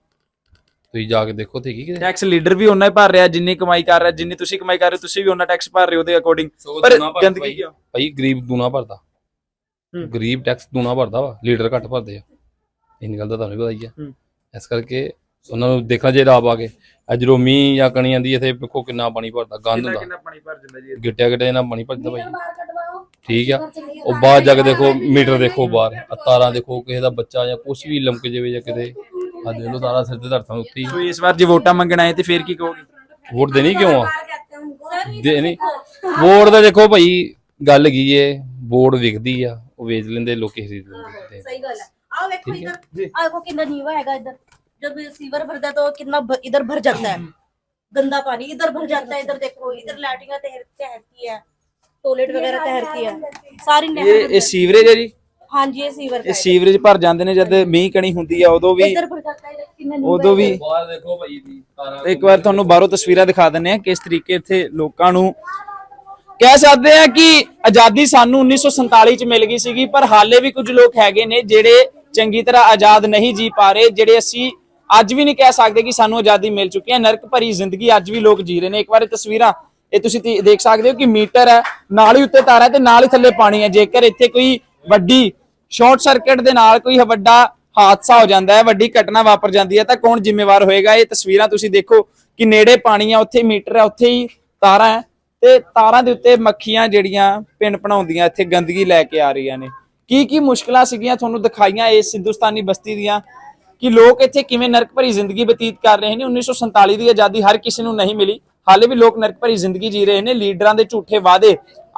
ਤੁਸੀਂ ਜਾ ਕੇ ਦੇਖੋ ਤੇ ਕੀ ਕਿਤੇ। ਟੈਕਸ ਲੀਡਰ ਵੀ ਉਹਨਾਂ ਹੀ ਭਰ ਰਿਹਾ ਜਿੰਨੀ ਕਮਾਈ ਕਰ ਰਿਹਾ ਜਿੰਨੀ ਤੁਸੀਂ ਕਮਾਈ ਕਰ ਰਹੇ ਹੋ ਤੁਸੀਂ ਵੀ ਉਹਨਾਂ ਟੈਕਸ ਭਰ ਰਹੇ ਹੋ ਉਹਦੇ ਅਕੋਰਡਿੰਗ ਪਰ ਗੰਦਗੀ ਕਿਉਂ? ਭਾਈ ਗਰੀਬ ਦੂਣਾ ਭਰਦਾ ਹੂੰ। ਗਰੀਬ ਟੈਕਸ ਦੂਣਾ ਭਰਦਾ ਵਾ ਲੀਡਰ ਘੱਟ ਭਰਦੇ ਆ। ਇੰਨੀ ਗੱਲ ਤਾਂ ਤੁਹਾਨੂੰ ਵੀ ਪਤਾ ਹੀ ਆ। ਇਸ ਕਰਕੇ ਉਹਨਾਂ ਨੂੰ ਦੇਖਣਾ ਚਾਹੀਦਾ ਆਪ ਆ ਕੇ। ਅੱਜ ਜਦੋਂ ਮੀਂਹ ਜਾਂ ਕਣੀ ਆਂਦੀ ਇੱਥੇ ਵੇਖੋ ਕਿੰਨਾ ਪਾਣੀ ਭਰਦਾ ਗੰਦ ਕਿੰਨਾ ਹੁੰਦਾ। ਕਿੰਨਾ ਪਾਣੀ ਭਰ ਜਾਂਦਾ ਜੀ ਗਿੱਟਿਆ ਗਿੱਟਿਆ ਨਾਲ ਪਾਣੀ ਭਰਦਾ ਭਾਈ ਠੀਕ ਆ। ਉਹ ਬਾਹਰ ਜਾ ਕੇ ਦੇਖੋ ਮੀਟਰ ਦੇਖੋ ਬਾਹਰ। ਆਹ ਤਾਰਾਂ ਦੇਖੋ ਕਿਸੇ ਦਾ ਬੱਚਾ ਜਾਂ ਕੁਝ ਵੀ ਲਮਕ ਜਾਵੇ ਜਾਂ ਕਿਤੇ। ਆ ਦੇਖ ਲਓ ਤਾਰਾ ਸਿਰ ਤੇ ਧਰਤਾਂ ਉੱਤੇ ਹੀ ਸੋ ਇਸ ਵਾਰ ਜੇ ਵੋਟਾਂ ਮੰਗਣ ਆਏ ਤੇ ਫੇਰ ਕੀ ਕਹੋਗੇ ਵੋਟ ਦੇਣੀ ਕਿਉਂ ਆ ਦੇਣੀ ਵੋਟ ਦਾ ਦੇਖੋ ਭਾਈ ਗੱਲ ਕੀ ਏ ਵੋਟ ਵਿਕਦੀ ਆ ਉਹ ਵੇਚ ਲੈਂਦੇ ਲੋਕੀ ਖਰੀਦ ਲੈਂਦੇ सही गल है आओ देखो इधर आओ देखो कितना नीवा हैगा इधर जब सीवर भरता है तो कितना भ- इधर भर जाता है गंदा पानी इधर भर जाता है इधर देखो इधर लैट्रिन तैर तैरती है टॉयलेट वगैरह तैरती है सारी नहर ਇਹ ਇਹ ਸੀਵਰੇਜ ਹੈ ਜੀ हाँ जी ਹਾਂਜੀ ਇਹ ਸੀਵਰ ਇਹ ਸੀਵਰੇਜ ਭਰ ਜਾਂਦੇ ਨੇ ਜਦ ਮੀਂਹ ਕਣੀ ਹੁੰਦੀ ਆ ਉਦੋਂ ਵੀ ਹੈ ਉਦੋਂ ਵੀ ਇੱਕ ਵਾਰ ਤੁਹਾਨੂੰ ਬਾਹਰੋਂ ਤਸਵੀਰਾਂ ਦਿਖਾ ਦਿੰਨੇ ਆ ਕਿਸ ਤਰੀਕੇ ਇੱਥੇ ਲੋਕਾਂ ਨੂੰ ਕਹਿ ਸਕਦੇ ਆ ਕਿ ਆਜ਼ਾਦੀ ਸਾਨੂੰ 1947 ਚ ਮਿਲ ਗਈ ਸੀਗੀ ਪਰ ਹਾਲੇ ਵੀ ਕੁਝ ਲੋਕ ਹੈਗੇ ਨੇ ਜਿਹੜੇ ਚੰਗੀ ਤਰ੍ਹਾਂ ਆਜ਼ਾਦ ਨਹੀਂ ਜੀ ਪਾ ਰਹੇ ਜਿਹੜੇ ਅਸੀਂ ਅੱਜ ਵੀ ਨਹੀਂ ਕਹਿ ਸਕਦੇ ਕਿ ਸਾਨੂੰ ਆਜ਼ਾਦੀ ਮਿਲ ਚੁੱਕੀ ਹੈ। ਨਰਕ ਭਰੀ ਜ਼ਿੰਦਗੀ ਅੱਜ ਵੀ ਲੋਕ ਜੀ ਰਹੇ ਨੇ। ਇੱਕ ਵਾਰ ਤਸਵੀਰਾਂ ਇਹ ਤੁਸੀਂ ਦੇਖ ਸਕਦੇ ਹੋ ਕਿ ਮੀਟਰ ਹੈ ਨਾਲ ਹੀ ਉੱਤੇ ਤਾਰਾ ਹੈ ਤੇ ਨਾਲ ਹੀ ਥੱਲੇ ਪਾਣੀ ਹੈ। ਜੇਕਰ ਇੱਥੇ ਕੋਈ ਵੱਡੀ ਸ਼ਾਰਟ ਸਰਕਟ ਦੇ ਨਾਲ ਕੋਈ ਵੱਡਾ ਹਾਦਸਾ ਹੋ ਜਾਂਦਾ ਹੈ, ਵੱਡੀ ਘਟਨਾ ਵਾਪਰ ਜਾਂਦੀ ਹੈ, ਤਾਂ ਕੌਣ ਜ਼ਿੰਮੇਵਾਰ ਹੋਏਗਾ? ਇਹ ਤਸਵੀਰਾਂ ਤੁਸੀਂ ਦੇਖੋ ਕਿ ਨੇੜੇ ਪਾਣੀ ਆ, ਉੱਥੇ ਮੀਟਰ ਹੈ ਉੱਥੇ ਹੀ ਤਾਰਾਂ ਹੈ ਤੇ ਤਾਰਾਂ ਦੇ ਉੱਤੇ ਮੱਖੀਆਂ ਜਿਹੜੀਆਂ ਪਿੰਨ ਪਣਾਉਂਦੀਆਂ ਇੱਥੇ ਗੰਦਗੀ ਲੈ ਕੇ ਆ ਰਹੀਆਂ ਨੇ। ਕੀ ਕੀ ਮੁਸ਼ਕਲਾਂ ਸੀਗੀਆਂ ਤੁਹਾਨੂੰ ਦਿਖਾਈਆਂ ਇਸ ਹਿੰਦੁਸਤਾਨੀ ਬਸਤੀ ਦੀਆਂ ਕਿ ਲੋਕ ਇੱਥੇ ਕਿਵੇਂ ਨਰਕ ਭਰੀ ਜ਼ਿੰਦਗੀ ਬਤੀਤ ਕਰ ਰਹੇ ਨੇ? 1947 ਦੀ ਆਜ਼ਾਦੀ ਹਰ ਕਿਸੇ ਨੂੰ ਨਹੀਂ ਮਿਲੀ। ਹਾਲੇ ਵੀ ਲੋਕ ਨਰਕ ਭਰੀ ਜ਼ਿੰਦਗੀ ਜੀ ਰਹੇ ਨੇ। ਲੀਡਰਾਂ ਦੇ ਝੂਠੇ ਵਾਅਦੇ।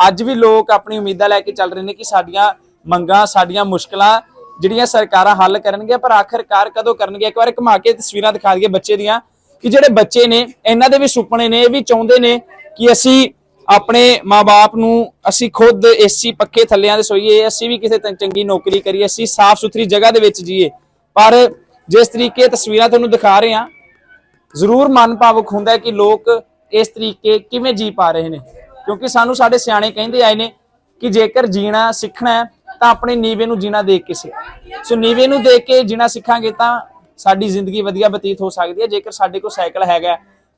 ਅੱਜ ਵੀ ਲੋਕ ਆਪਣੀ ਉਮੀਦਾਂ ਲੈ ਕੇ ਚੱਲ ਰਹੇ ਨੇ ਕਿ ਸਾਡੀਆਂ ਮੰਗਾਂ, ਸਾਡੀਆਂ ਮੁਸ਼ਕਲਾਂ ਜਿਹੜੀਆਂ ਸਰਕਾਰਾਂ ਹੱਲ ਕਰਨਗੀਆਂ, ਪਰ ਆਖਰਕਾਰ ਕਦੋਂ ਕਰਨਗੇ ਇੱਕ ਵਾਰ ਘੁਮਾ ਕੇ ਤਸਵੀਰਾਂ ਦਿਖਾ ਦਈਏ ਬੱਚੇ ਦੀਆਂ ਕਿ ਜਿਹੜੇ ਬੱਚੇ ਨੇ, ਇਹਨਾਂ ਦੇ ਵੀ ਸੁਪਨੇ ਨੇ, ਇਹ ਵੀ ਚਾਹੁੰਦੇ ਨੇ ਕਿ ਅਸੀਂ ਆਪਣੇ ਮਾਪੇ ਨੂੰ ਅਸੀਂ ਖੁਦ ਏਸੀ ਪੱਖੇ ਥੱਲਿਆਂ ਦੇ ਸੋਈਏ, ਅਸੀਂ ਵੀ ਕਿਸੇ ਚੰਗੀ ਨੌਕਰੀ ਕਰੀਏ, ਅਸੀਂ ਸਾਫ਼ ਸੁਥਰੀ ਜਗ੍ਹਾ ਦੇ ਵਿੱਚ ਜੀਏ। ਪਰ ਜਿਸ ਤਰੀਕੇ ਤਸਵੀਰਾਂ ਤੁਹਾਨੂੰ ਦਿਖਾ ਰਹੇ ਹਾਂ, ਜ਼ਰੂਰ ਮਨ ਭਾਵਕ ਹੁੰਦਾ ਕਿ ਲੋਕ ਇਸ ਤਰੀਕੇ ਕਿਵੇਂ ਜੀ ਪਾ ਰਹੇ ਨੇ। ਕਿਉਂਕਿ ਸਾਨੂੰ ਸਾਡੇ ਸਿਆਣੇ ਕਹਿੰਦੇ ਆਏ ਨੇ ਕਿ ਜੇਕਰ ਜੀਣਾ ਸਿੱਖਣਾ ਹੈ ਤਾਂ ਆਪਣੇ ਨੀਵੇਂ ਨੂੰ ਜੀਣਾ ਦੇਖ ਕੇ ਸਿੱਖ ਸੋ ਨੀਵੇਂ ਨੂੰ ਦੇਖ ਕੇ ਜੀਣਾ ਸਿੱਖਾਂਗੇ ਤਾਂ ਸਾਡੀ ਜ਼ਿੰਦਗੀ ਵਧੀਆ ਬਤੀਤ ਹੋ ਸਕਦੀ ਹੈ। ਜੇਕਰ ਸਾਡੇ ਕੋਲ ਸਾਈਕਲ ਹੈਗਾ,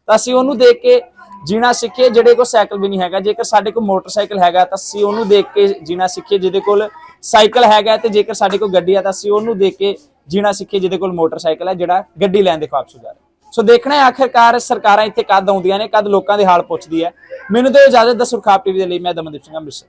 ਤਾਂ ਅਸੀਂ ਉਹਨੂੰ ਦੇਖ ਕੇ ਜੀਣਾ ਸਿੱਖੀਏ। ਜਿਹੜੇ ਕੋਲ ਸਾਈਕਲ ਵੀ ਨਹੀਂ ਹੈਗਾ, ਜੇਕਰ ਸਾਡੇ ਕੋਲ ਮੋਟਰਸਾਈਕਲ ਹੈਗਾ, ਤਾਂ ਅਸੀਂ ਉਹਨੂੰ ਦੇਖ ਕੇ ਜੀਣਾ ਸਿੱਖੀਏ। ਜਿਹਦੇ ਕੋਲ ਸਾਈਕਲ ਹੈਗਾ ਤੇ ਜੇਕਰ ਸਾਡੇ ਕੋਲ ਗੱਡੀ ਆ, ਤਾਂ ਅਸੀਂ ਉਹਨੂੰ ਦੇਖ ਕੇ ਜੀਣਾ ਸਿੱਖੀਏ, ਜਿਹਦੇ ਕੋਲ ਮੋਟਰਸਾਈਕਲ ਹੈ, ਜਿਹੜਾ ਗੱਡੀ ਲੈਣ ਦੇ ਖੁਆਬ ਸੁਝਾ ਸੋ ਦੇਖਣਾ ਹੈ, ਆਖਰਕਾਰ ਸਰਕਾਰਾਂ ਇੱਥੇ ਕਦ ਆਉਂਦੀਆਂ ਨੇ, ਕਦ ਲੋਕਾਂ ਦੇ ਹਾਲ ਪੁੱਛਦੀ ਹੈ। ਮੈਨੂੰ ਦਿਓ ਇਜਾਜ਼ਤ ਦਾ ਸੁਰਖਾਬ ਟੀਵੀ ਦੇ ਲਈ ਮੈਂ ਦਮਨਦੀਪ ਸਿੰਘ ਅੰਮ੍ਰਿਤਸਰ।